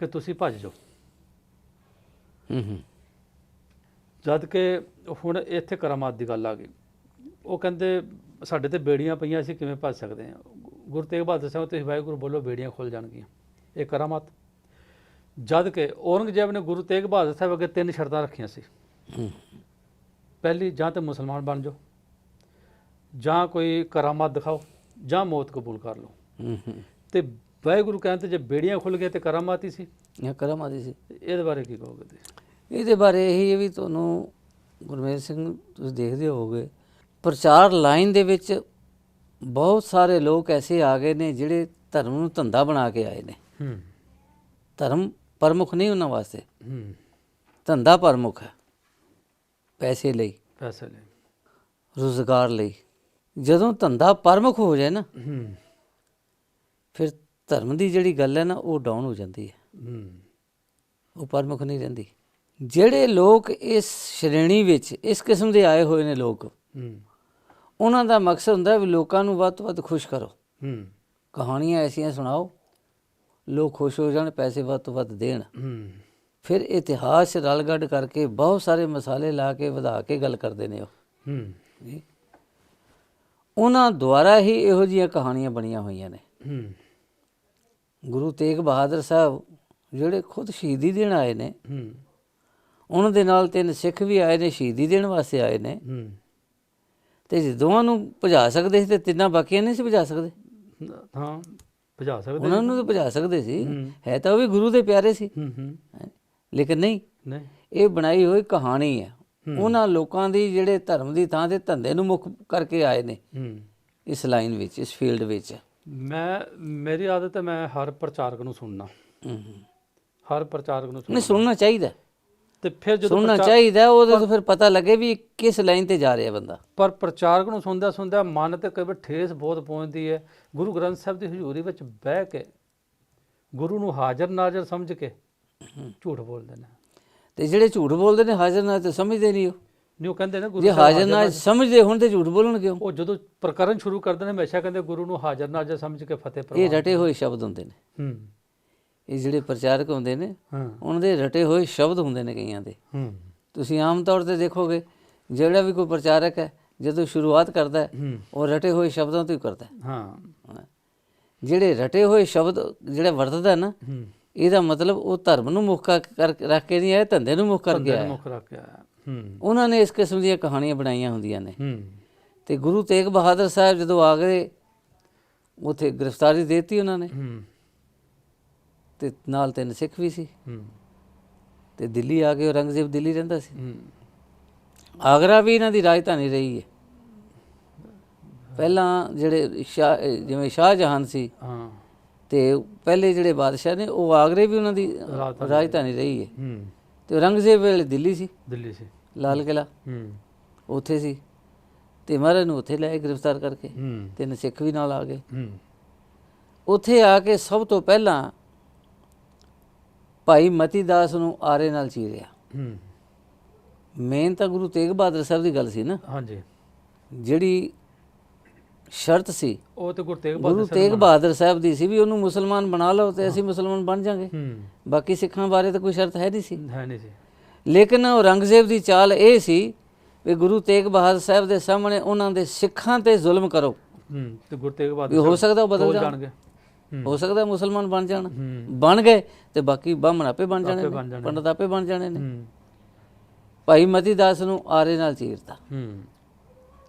B: ਕਿ ਤੁਸੀਂ ਭੱਜ ਜਾਓ।
A: ਹੂੰ ਹੂੰ।
B: ਜਦ ਕਿ ਹੁਣ ਇੱਥੇ ਕਰਾਮਾਤ ਦੀ ਗੱਲ ਆ ਗਈ। ਉਹ ਕਹਿੰਦੇ ਸਾਡੇ ਤੇ ਬੇੜੀਆਂ ਪਈਆਂ ਅਸੀਂ ਕਿਵੇਂ ਭੱਜ ਸਕਦੇ ਹਾਂ? ਗੁਰੂ ਤੇਗ ਬਹਾਦਰ ਸਾਹਿਬ ਤੇ ਵਾਹਿਗੁਰੂ ਬੋਲੋ ਬੇੜੀਆਂ ਖੁੱਲ ਜਾਣਗੀਆਂ। ਇਹ ਕਰਾਮਾਤ। ਜਦ ਕਿ ਔਰੰਗਜ਼ੇਬ ਨੇ ਗੁਰੂ ਤੇਗ ਬਹਾਦਰ ਸਾਹਿਬ ਅੱਗੇ ਤਿੰਨ ਸ਼ਰਤਾਂ ਰੱਖੀਆਂ ਸੀ।
A: ਹੂੰ।
B: ਪਹਿਲੀ ਜਾਂ ਤੇ ਮੁਸਲਮਾਨ ਬਣ ਜਾਓ ਜਾਂ ਕੋਈ ਕਰਾਮਾਤ ਦਿਖਾਓ ਜਾਂ ਮੌਤ ਕਬੂਲ ਕਰ ਲਓ।
A: ਹੂੰ ਹੂੰ।
B: ਤੇ ਵਾਹਿਗੁਰੂ ਕਹਿੰਦੇ ਜੇ ਬੇੜੀਆਂ ਖੁੱਲ ਗਈਆਂ ਤੇ ਕਰਾਮਾਤ ਸੀ।
A: ਇਹ ਕਰਮ ਆਦੀ ਸੀ।
B: ਇਹਦੇ ਬਾਰੇ ਕੀ ਕਹੋਗੇ ਤੁਸੀਂ?
A: ਇਹਦੇ ਬਾਰੇ ਇਹੀ ਹੈ ਵੀ ਤੁਹਾਨੂੰ ਗੁਰਮੇਲ ਸਿੰਘ ਤੁਸੀਂ ਦੇਖਦੇ ਹੋਵੋਗੇ ਪ੍ਰਚਾਰ ਲਾਈਨ ਦੇ ਵਿੱਚ ਬਹੁਤ ਸਾਰੇ ਲੋਕ ਐਸੇ ਆ ਗਏ ਨੇ ਜਿਹੜੇ ਧਰਮ ਨੂੰ ਧੰਦਾ ਬਣਾ ਕੇ ਆਏ ਨੇ।
B: ਹੂੰ।
A: ਧਰਮ ਪ੍ਰਮੁਖ ਨਹੀਂ ਉਹਨਾਂ ਵਾਸਤੇ।
B: ਹੂੰ।
A: ਧੰਦਾ ਪ੍ਰਮੁਖ ਹੈ ਪੈਸੇ ਲਈ
B: ਪੈਸੇ ਲੈ
A: ਰੋਜ਼ਗਾਰ ਲਈ। ਜਦੋਂ ਧੰਦਾ ਪ੍ਰਮੁਖ ਹੋ ਜਾਏ ਨਾ
B: ਹੂੰ।
A: ਫਿਰ ਧਰਮ ਦੀ ਜਿਹੜੀ ਗੱਲ ਹੈ ਨਾ ਉਹ ਡਾਊਨ ਹੋ ਜਾਂਦੀ ਹੈ।
B: ਹੂੰ।
A: ਉਹ ਪ੍ਰਮੁਖ ਨਹੀਂ ਰਹਿੰਦੀ। ਜਿਹੜੇ ਲੋਕ ਇਸ ਸ਼੍ਰੇਣੀ ਵਿੱਚ ਇਸ ਕਿਸਮ ਦੇ ਆਏ ਹੋਏ ਨੇ ਲੋਕ
B: ਹੂੰ।
A: ਉਹਨਾਂ ਦਾ ਮਕਸਦ ਹੁੰਦਾ ਵੀ ਲੋਕਾਂ ਨੂੰ ਵੱਧ ਤੋਂ ਵੱਧ ਖੁਸ਼ ਕਰੋ।
B: ਹੂੰ।
A: ਕਹਾਣੀਆਂ ਐਸੀਆਂ ਸੁਣਾਓ ਲੋਕ ਖੁਸ਼ ਹੋ ਜਾਣ ਪੈਸੇ ਵੱਧ ਤੋਂ ਵੱਧ ਦੇਣ।
B: ਹੂੰ।
A: ਫਿਰ ਇਤਿਹਾਸ 'ਚ ਰਲਗੱਡ ਕਰਕੇ ਬਹੁਤ ਸਾਰੇ ਮਸਾਲੇ ਲਾ ਕੇ ਵਧਾ ਕੇ ਗੱਲ ਕਰਦੇ ਨੇ ਉਹ।
B: ਹੂੰ।
A: ਉਹਨਾਂ ਦੁਆਰਾ ਹੀ ਇਹੋ ਜਿਹੀਆਂ ਕਹਾਣੀਆਂ ਬਣੀਆਂ ਹੋਈਆਂ ਨੇ।
B: ਹੂੰ।
A: ਗੁਰੂ ਤੇਗ ਬਹਾਦਰ ਸਾਹਿਬ ਜਿਹੜੇ ਖੁਦ ਸ਼ਹੀਦੀ ਦੇਣ ਆਏ ਨੇ
B: ਹੂੰ।
A: ਉਹਨਾਂ ਦੇ ਨਾਲ ਤਿੰਨ ਸਿੱਖ ਵੀ ਆਏ ਨੇ ਸ਼ਹੀਦੀ ਦੇਣ ਵਾਸਤੇ ਆਏ ਨੇ।
B: ਹੂੰ।
A: ਤੇ ਜੇ ਦੋਵਾਂ ਨੂੰ ਭਜਾ ਸਕਦੇ ਸੀ ਤੇ ਤਿੰਨਾਂ ਬਾਕੀਆਂ ਨਹੀਂ ਸੀ ਭਜਾ ਸਕਦੇ?
B: ਹਾਂ ਭਜਾ ਸਕਦੇ
A: ਉਹਨਾਂ ਨੂੰ ਤਾਂ ਭਜਾ ਸਕਦੇ ਸੀ।
B: ਹੂੰ।
A: ਤਾਂ ਉਹ ਵੀ ਗੁਰੂ ਦੇ ਪਿਆਰੇ ਸੀ। ਲੇਕਿਨ ਨਹੀਂ।
B: ਨਹੀਂ।
A: ਇਹ ਬਣਾਈ ਹੋਈ ਕਹਾਣੀ ਹੈ। ਉਹਨਾਂ ਲੋਕਾਂ ਦੀ ਜਿਹੜੇ ਧਰਮ ਦੀ ਥਾਂ ਤੇ ਧੰਦੇ ਨੂੰ ਮੁੱਖ ਕਰਕੇ ਆਏ ਨੇ। ਇਸ ਲਾਈਨ ਵਿੱਚ ਇਸ ਫੀਲਡ ਵਿੱਚ।
B: ਮੈਂ ਮੇਰੀ ਆਦਤ ਹੈ ਮੈਂ ਹਰ ਪ੍ਰਚਾਰਕ ਨੂੰ ਸੁਣਨਾ। ਹਰ ਪ੍ਰਚਾਰਕ ਨੂੰ
A: ਨਹੀਂ
B: ਸੁਣਨਾ।
A: ਚਾਹੀਦਾ
B: ਤੇ ਫਿਰ ਜਦੋਂ
A: ਸੁਣਨਾ ਚਾਹੀਦਾ ਉਹਦੇ ਤੋਂ ਫਿਰ ਪਤਾ ਲੱਗੇ ਵੀ ਕਿਸ ਲਾਈਨ ਤੇ ਜਾ ਰਿਹਾ ਬੰਦਾ।
B: ਪਰ ਪ੍ਰਚਾਰਕ ਨੂੰ ਸੁਣਦਾ ਸੁਣਦਾ ਮਨ ਤੇ ਕਈ ਵਾਰ ਠੇਸ ਬਹੁਤ ਪਹੁੰਚਦੀ ਹੈ। ਗੁਰੂ ਗ੍ਰੰਥ ਸਾਹਿਬ ਦੀ ਹਜ਼ੂਰੀ ਵਿੱਚ ਬਹਿ ਕੇ ਗੁਰੂ ਨੂੰ ਹਾਜ਼ਰ ਨਾਜ਼ਰ ਸਮਝ ਕੇ ਝੂਠ ਬੋਲਦੇ ਨੇ।
A: ਤੇ ਜਿਹੜੇ ਝੂਠ ਬੋਲਦੇ ਨੇ ਹਾਜ਼ਰ ਤੇ ਸਮਝਦੇ ਨਹੀਂ ਉਹ।
B: ਨਹੀਂ ਉਹ ਕਹਿੰਦੇ ਨੇ ਗੁਰੂ
A: ਜੇ ਹਾਜ਼ਰ ਨਾਲ ਸਮਝਦੇ ਹੁਣ ਤੇ ਝੂਠ ਬੋਲਣ ਕਿਉਂ?
B: ਉਹ ਜਦੋਂ ਪ੍ਰਕਰਨ ਸ਼ੁਰੂ ਕਰਦੇ ਨੇ ਹਮੇਸ਼ਾ ਕਹਿੰਦੇ ਗੁਰੂ ਨੂੰ ਹਾਜ਼ਰ ਨਾਜ਼ਰ ਸਮਝ ਕੇ ਫਤਿਹ
A: ਇਹ
B: ਪ੍ਰਵਾਨ
A: ਰਟੇ ਹੋਏ ਸ਼ਬਦ ਹੁੰਦੇ ਨੇ।
B: ਹੂੰ।
A: ਇਹ ਜਿਹੜੇ ਪ੍ਰਚਾਰਕ ਹੁੰਦੇ ਨੇ
B: ਹਾਂ।
A: ਉਹਨਾਂ ਦੇ ਰਟੇ ਹੋਏ ਸ਼ਬਦ ਹੁੰਦੇ ਨੇ ਕਈਆਂ ਦੇ।
B: ਹੂੰ।
A: ਤੁਸੀਂ ਆਮ ਤੌਰ ਤੇ ਦੇਖੋਗੇ ਜਿਹੜਾ ਵੀ ਕੋਈ ਪ੍ਰਚਾਰਕ ਹੈ ਜਦੋਂ ਸ਼ੁਰੂਆਤ ਕਰਦਾ ਹੈ ਉਹ ਰਟੇ ਹੋਏ ਸ਼ਬਦਾਂ ਤੋਂ ਹੀ ਕਰਦਾ ਹੈ।
B: ਹਾਂ।
A: ਜਿਹੜੇ ਰਟੇ ਹੋਏ ਸ਼ਬਦ ਜਿਹੜਾ ਵਰਤਦਾ ਨਾ ਇਹਦਾ ਮਤਲਬ ਉਹ ਧਰਮ ਨੂੰ ਮੁੱਖ ਕਰ ਕਰ- ਰੱਖ ਕੇ ਨਹੀਂ ਆਇਆ ਧੰਦੇ ਨੂੰ ਮੁੱਖ ਕਰਕੇ ਆਇਆ
B: ਮੁੱਖ ਰੱਖ ਕੇ ਆਇਆ।
A: ਉਹਨਾਂ ਨੇ ਇਸ ਕਿਸਮ ਦੀਆਂ ਕਹਾਣੀਆਂ ਬਣਾਈਆਂ ਹੁੰਦੀਆਂ ਨੇ।
B: ਹੂੰ।
A: ਤੇ ਗੁਰੂ ਤੇਗ ਬਹਾਦਰ ਸਾਹਿਬ ਜਦੋਂ ਆ ਗਏ ਉਥੇ ਗ੍ਰਿਫਤਾਰੀ ਦੇਤੀ ਉਹਨਾਂ ਨੇ।
B: ਹੂੰ।
A: ਤੇ ਨਾਲ ਤਿੰਨ ਸਿੱਖ ਵੀ ਸੀ।
B: ਹੂੰ।
A: ਤੇ ਦਿੱਲੀ ਆ ਕੇ ਔਰੰਗਜ਼ੇਬ ਦਿੱਲੀ ਰਹਿੰਦਾ ਸੀ।
B: ਹੂੰ।
A: ਆਗਰਾ ਵੀ ਇਹਨਾਂ ਦੀ ਰਾਜਧਾਨੀ ਰਹੀ ਹੈ। ਪਹਿਲਾਂ ਜਿਹੜੇ ਸ਼ਾਹ ਜਿਵੇਂ ਸ਼ਾਹਜਹਾਨ ਸੀ
B: ਹਾਂ।
A: ਤੇ ਪਹਿਲੇ ਜਿਹੜੇ ਬਾਦਸ਼ਾਹ ਨੇ ਉਹ ਆਗਰੇ ਵੀ ਉਹਨਾਂ ਦੀ
B: ਰਾਜਧਾਨੀ
A: ਰਹੀ ਹੂੰ। ਤੇ ਔਰੰਗਜ਼ੇਬ ਵੇਲੇ ਦਿੱਲੀ ਸੀ।
B: ਦਿੱਲੀ ਸੀ।
A: ਲਾਲ ਕਿਲਾ
B: ਹੂੰ।
A: ਉੱਥੇ ਸੀ। ਤੇ ਮਹਾਰਾਜ ਨੂੰ ਉੱਥੇ ਲੈ ਗ੍ਰਿਫਤਾਰ ਕਰਕੇ। ਤਿੰਨ ਸਿੱਖ ਵੀ ਨਾਲ ਆ ਗਏ।
B: ਹੂੰ।
A: ਉੱਥੇ ਆ ਕੇ ਸਭ ਤੋਂ ਪਹਿਲਾਂ ਭਾਈ ਮਤੀ ਦਾਸ ਨੂੰ ਆਰੇ ਨਾਲ ਚੀਰਿਆ।
B: ਹੂੰ।
A: ਮੇਨ ਤਾਂ ਗੁਰੂ ਤੇਗ ਬਹਾਦਰ ਸਾਹਿਬ ਦੀ ਗੱਲ ਸੀ ਨਾ।
B: ਹਾਂਜੀ।
A: ਜਿਹੜੀ ਸ਼ਰਤ ਸੀ।
B: ਉਹ ਤੇ ਗੁਰੂ ਤੇਗ
A: ਗੁਰੂ
B: ਬਹਾਦਰ
A: ਤੇਗ ਬਹਾਦਰ ਸਾਹਿਬ ਦੀ ਸੀ ਵੀ ਉਹਨੂੰ ਮੁਸਲਮਾਨ ਬਣਾ ਲਓ ਤੇ ਅਸੀਂ ਮੁਸਲਮਾਨ ਬਣ ਜਾਾਂਗੇ। ਬਾਕੀ ਸਿੱਖਾਂ ਬਾਰੇ ਤਾਂ ਕੋਈ ਸ਼ਰਤ ਹੈ ਨਹੀਂ ਸੀ।
B: ਹੈ ਨਹੀਂ ਸੀ।
A: ਲੇਕਿਨ ਔਰੰਗਜ਼ੇਬ ਦੀ ਚਾਲ ਇਹ ਸੀ ਵੀ ਗੁਰੂ ਤੇਗ ਬਹਾਦਰ ਸਾਹਿਬ ਦੇ ਸਾਹਮਣੇ ਉਹਨਾਂ ਦੇ ਸਿੱਖਾਂ ਤੇ ਜ਼ੁਲਮ ਕਰੋ।
B: ਹੂੰ ਤੇ ਗੁਰੂ ਤੇਗ ਬਹਾਦਰ
A: ਹੋ ਸਕਦਾ ਉਹ ਬਦਲ
B: ਬਦਲ
A: ਜਾਣ।
B: ਜਾਣਗੇ। ਹੂੰ।
A: ਸਕਦਾ ਮੁਸਲਮਾਨ ਬਣ ਜਾਣ। ਬਣ ਗਏ ਤੇ ਬਾਕੀ ਬਾਹਮਣ ਆਪੇ ਬਣ ਜਾਣੇ ਨੇ। ਪੰਡਤ ਆਪੇ ਬਣ ਜਾਣੇ ਨੇ।
B: ਹੂੰ।
A: ਭਾਈ ਮਤੀ ਦਾਸ ਨੂੰ ਆਰੇ ਨਾਲ ਚੀਰਤਾ।
B: ਹੂੰ।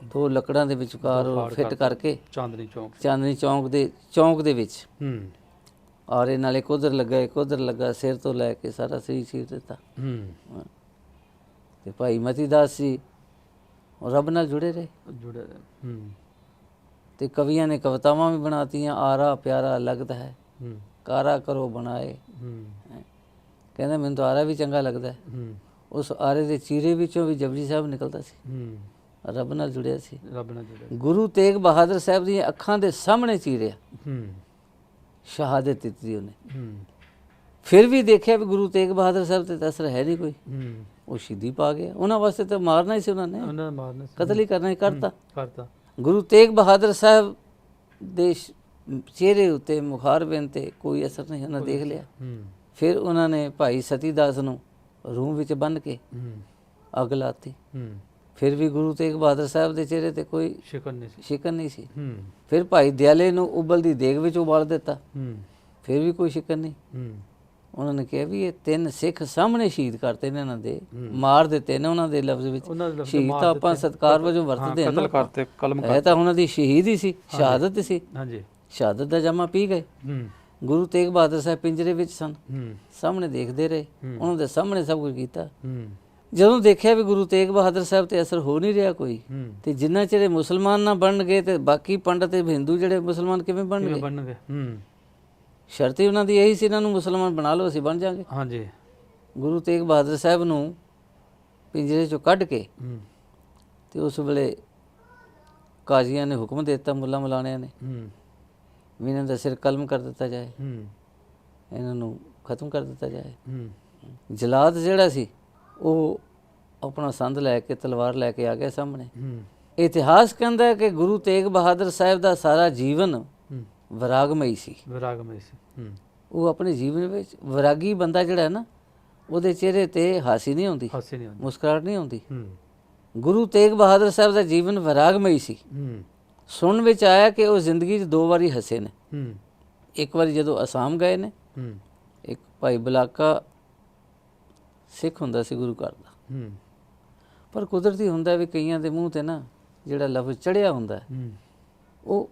A: ਦੋ ਲੱਕੜਾਂ ਦੇ ਵਿਚਕਾਰ ਫਿੱਟ
B: ਕਰਕੇ। ਚਾਂਦਨੀ ਚੌਂਕ।
A: ਚਾਂਦਨੀ ਚੌਂਕ ਦੇ ਚੌਂਕ ਦੇ ਵਿੱਚ।
B: ਹੂੰ।
A: ਆਰੇ ਨਾਲ ਇੱਕ ਉਧਰ ਲੱਗਾ ਇੱਕ ਉਧਰ ਲੱਗਾ ਸਿਰ ਤੋਂ ਲੈ ਕੇ ਸਾਰਾ ਸਰੀਰ ਚੀਰ ਦਿੱਤਾ।
B: ਹੂੰ।
A: ਤੇ ਭਾਈ ਮਤੀ ਦਾਸ ਸੀ ਉਹ ਰੱਬ ਨਾਲ ਜੁੜੇ ਰਹੇ।
B: ਜੁੜੇ ਰਹੇ। ਹੂੰ।
A: ਤੇ ਕਵੀਆਂ ਨੇ ਕਵਿਤਾਵਾਂ ਵੀ ਬਣਾਤੀਆਂ ਆਰਾ ਪਿਆਰਾ ਲੱਗਦਾ ਹੈ।
B: ਹੂੰ।
A: ਕਾਰਾ ਕਰੋ ਬਣਾਏ।
B: ਹੂੰ।
A: ਕਹਿੰਦਾ ਮੈਨੂੰ ਤਾਂ ਆਰਾ ਵੀ ਚੰਗਾ ਲੱਗਦਾ ਹੈ।
B: ਹੂੰ।
A: ਉਸ ਆਰੇ ਦੇ ਚੀਰੇ ਵਿੱਚੋਂ ਵੀ ਜਪਜੀ ਸਾਹਿਬ ਨਿਕਲਦਾ ਸੀ।
B: ਹੂੰ।
A: ਰੱਬ ਨਾਲ ਜੁੜਿਆ ਸੀ।
B: ਰੱਬ ਨਾਲ ਜੁੜੇ
A: ਗੁਰੂ ਤੇਗ ਬਹਾਦਰ ਸਾਹਿਬ ਦੀਆਂ ਅੱਖਾਂ ਦੇ ਸਾਹਮਣੇ ਚੀਰਿਆ
B: ਹੂੰ।
A: ਸ਼ਹਾਦਤ ਦਿੱਤੀ ਉਹਨੇ।
B: ਹੂੰ।
A: ਫਿਰ ਵੀ ਦੇਖਿਆ ਵੀ ਗੁਰੂ ਤੇਗ ਬਹਾਦਰ ਸਾਹਿਬ ਤੇ ਤਾਂ ਅਸਰ ਹੈ ਨਹੀਂ ਕੋਈ।
B: ਹੂੰ।
A: ਉਹ ਸ਼ਹੀਦੀ ਪਾ ਗਿਆ ਉਹਨਾਂ ਵਾਸਤੇ ਤਾਂ ਮਾਰਨਾ ਹੀ ਸੀ ਉਹਨਾਂ ਨੇ।
B: ਉਹਨਾਂ ਨੇ ਮਾਰਨਾ ਸੀ।
A: ਕਤਲ ਹੀ ਕਰਨਾ ਹੀ ਕਰਤਾ।
B: ਕਰਤਾ।
A: ਗੁਰੂ ਤੇਗ ਬਹਾਦਰ ਸਾਹਿਬ ਦੇ ਚਿਹਰੇ ਉੱਤੇ ਮੁਖਾਰਬਿੰਦ ਤੇ ਕੋਈ ਅਸਰ ਨਹੀਂ ਉਹਨਾਂ ਦੇਖ ਲਿਆ।
B: ਹੂੰ।
A: ਫਿਰ ਉਹਨਾਂ ਨੇ ਭਾਈ ਸਤੀਦਾਸ ਨੂੰ ਰੂਮ ਵਿੱਚ ਬੰਨ ਕੇ
B: ਹੂੰ।
A: ਅੱਗ ਲਾਤੀ। ਫਿਰ ਵੀ ਗੁਰੂ ਤੇਗ ਬਹਾਦਰ ਸਾਹਿਬ ਦੇ ਚਿਹਰੇ ਤੇ ਕੋਈ
B: ਸ਼ਿਕਨ ਨਹੀਂ ਸੀ।
A: ਸ਼ਿਕਨ ਨਹੀਂ ਸੀ।
B: ਹੂੰ।
A: ਫਿਰ ਭਾਈ ਦਿਆਲੇ ਨੂੰ ਉਬਲਦੀ ਦੇਗ ਵਿੱਚ ਉਬਾਲ ਦਿੱਤਾ।
B: ਹੂੰ।
A: ਫਿਰ ਵੀ ਕੋਈ ਸ਼ਿਕਨ ਨਹੀਂ।
B: ਹੂੰ।
A: ਉਹਨਾਂ ਨੇ ਕਿਹਾ ਵੀ ਇਹ ਤਿੰਨ ਸਿੱਖ ਸਾਹਮਣੇ ਸ਼ਹੀਦ ਕਰਤੇ ਨੇ ਇਹਨਾਂ ਦੇ। ਮਾਰ ਦਿੱਤੇ ਨੇ ਉਹਨਾਂ ਦੇ ਲਫ਼ਜ਼ ਵਿੱਚ।
B: ਉਹਨਾਂ
A: ਸ਼ਹੀਦ ਤਾਂ ਆਪਾਂ ਸਤਕਾਰ ਵਜੋਂ ਵਰਤਦੇ ਹਾਂ
B: ਕਤਲ ਕਰਤੇ ਕਲਮ
A: ਇਹ ਤਾਂ ਉਹਨਾਂ ਦੀ ਸ਼ਹੀਦ ਹੀ ਸੀ ਸ਼ਹਾਦਤ ਸੀ।
B: ਹਾਂਜੀ।
A: ਸ਼ਹਾਦਤ ਦਾ ਜਮਾ ਪੀ ਗਏ।
B: ਹੂੰ।
A: ਗੁਰੂ ਤੇਗ ਬਹਾਦਰ ਸਾਹਿਬ ਪਿੰਜਰੇ ਵਿੱਚ ਸਨ।
B: ਹੂੰ।
A: ਸਾਹਮਣੇ ਦੇਖਦੇ ਰਹੇ। ਉਹਨਾਂ ਦੇ ਸਾਹਮਣੇ ਸਭ ਕੁਝ ਕੀਤਾ।
B: ਹੂੰ।
A: ਜਦੋਂ ਦੇਖਿਆ ਵੀ ਗੁਰੂ ਤੇਗ ਬਹਾਦਰ ਸਾਹਿਬ ਤੇ ਅਸਰ ਹੋ ਨਹੀਂ ਰਿਹਾ ਕੋਈ ਤੇ ਜਿੰਨਾ ਚਿਰ ਇਹ ਮੁਸਲਮਾਨ ਨਾ ਬਣਨਗੇ ਤੇ ਬਾਕੀ ਪੰਡਤ ਤੇ ਹਿੰਦੂ ਜਿਹੜੇ ਮੁਸਲਮਾਨ ਕਿਵੇਂ ਬਣਨਗੇ?
B: ਬਣਨਗੇ? ਹੂੰ।
A: ਸ਼ਰਤ ਉਹਨਾਂ ਦੀ ਇਹੀ ਸੀ ਇਹਨਾਂ ਨੂੰ ਮੁਸਲਮਾਨ ਬਣਾ ਲਓ ਅਸੀਂ ਬਣ ਜਾਾਂਗੇ।
B: ਹਾਂਜੀ।
A: ਗੁਰੂ ਤੇਗ ਬਹਾਦਰ ਸਾਹਿਬ ਨੂੰ ਪਿੰਜਰੇ ਚੋਂ ਕੱਢ ਕੇ ਤੇ ਉਸ ਵੇਲੇ ਕਾਜ਼ੀਆਂ ਨੇ ਹੁਕਮ ਦਿੱਤਾ ਮੁੱਲਾ ਮਲਾਣਿਆਂ ਨੇ
B: ਹੂੰ।
A: ਵੀ ਇਹਨਾਂ ਦਾ ਸਿਰ ਕਲਮ ਕਰ ਦਿੱਤਾ ਜਾਏ।
B: ਹੂੰ।
A: ਇਹਨਾਂ ਨੂੰ ਖਤਮ ਕਰ ਦਿੱਤਾ ਜਾਏ।
B: ਹੂੰ।
A: ਜਲਾਦ ਜਿਹੜਾ ਸੀ ਉਹ ਆਪਣਾ ਸੰਦ ਲੈ ਕੇ ਤਲਵਾਰ ਲੈ ਕੇ ਆ ਗਿਆ ਸਾਹਮਣੇ।
B: ਹੂੰ।
A: ਇਤਿਹਾਸ ਕਹਿੰਦਾ ਹੈ ਕਿ ਗੁਰੂ ਤੇਗ ਬਹਾਦਰ ਸਾਹਿਬ ਦਾ ਸਾਰਾ ਜੀਵਨ
B: ਹੂੰ।
A: ਵਿਰਾਗਮਈ ਸੀ।
B: ਵਿਰਾਗਮਈ ਸੀ। ਹੂੰ।
A: ਉਹ ਆਪਣੇ ਜੀਵਨ ਵਿੱਚ ਵਿਰਾਗੀ ਬੰਦਾ ਜਿਹੜਾ ਹੈ ਨਾ ਉਹਦੇ ਚਿਹਰੇ ਤੇ ਹਾਸੀ ਨਹੀਂ ਆਉਂਦੀ
B: ਹਾਸੇ ਨਹੀਂ ਆਉਂਦੇ।
A: ਮੁਸਕਰਾਹਟ ਨਹੀਂ ਆਉਂਦੀ।
B: ਹੂੰ।
A: ਗੁਰੂ ਤੇਗ ਬਹਾਦਰ ਸਾਹਿਬ ਦਾ ਜੀਵਨ ਵਿਰਾਗਮਈ ਸੀ।
B: ਹੂੰ।
A: ਸੁਣਨ ਵਿੱਚ ਆਇਆ ਕਿ ਉਹ ਜ਼ਿੰਦਗੀ 'ਚ ਦੋ ਵਾਰੀ ਹੱਸੇ ਨੇ।
B: ਹੂੰ।
A: ਇੱਕ ਵਾਰੀ ਜਦੋਂ ਅਸਾਮ ਗਏ ਨੇ
B: ਹੂੰ।
A: ਇੱਕ ਭਾਈ ਬਲਾਕਾ ਸਿੱਖ ਹੁੰਦਾ ਸੀ ਗੁਰੂ ਘਰ ਦਾ।
B: ਹੂੰ।
A: ਪਰ ਕੁਦਰਤੀ ਹੁੰਦਾ ਵੀ ਕਈਆਂ ਦੇ ਮੂੰਹ ਤੇ ਨਾ ਜਿਹੜਾ ਲਫ਼ਜ਼ ਚੜਿਆ ਹੁੰਦਾ ਹੈ, ਉਹ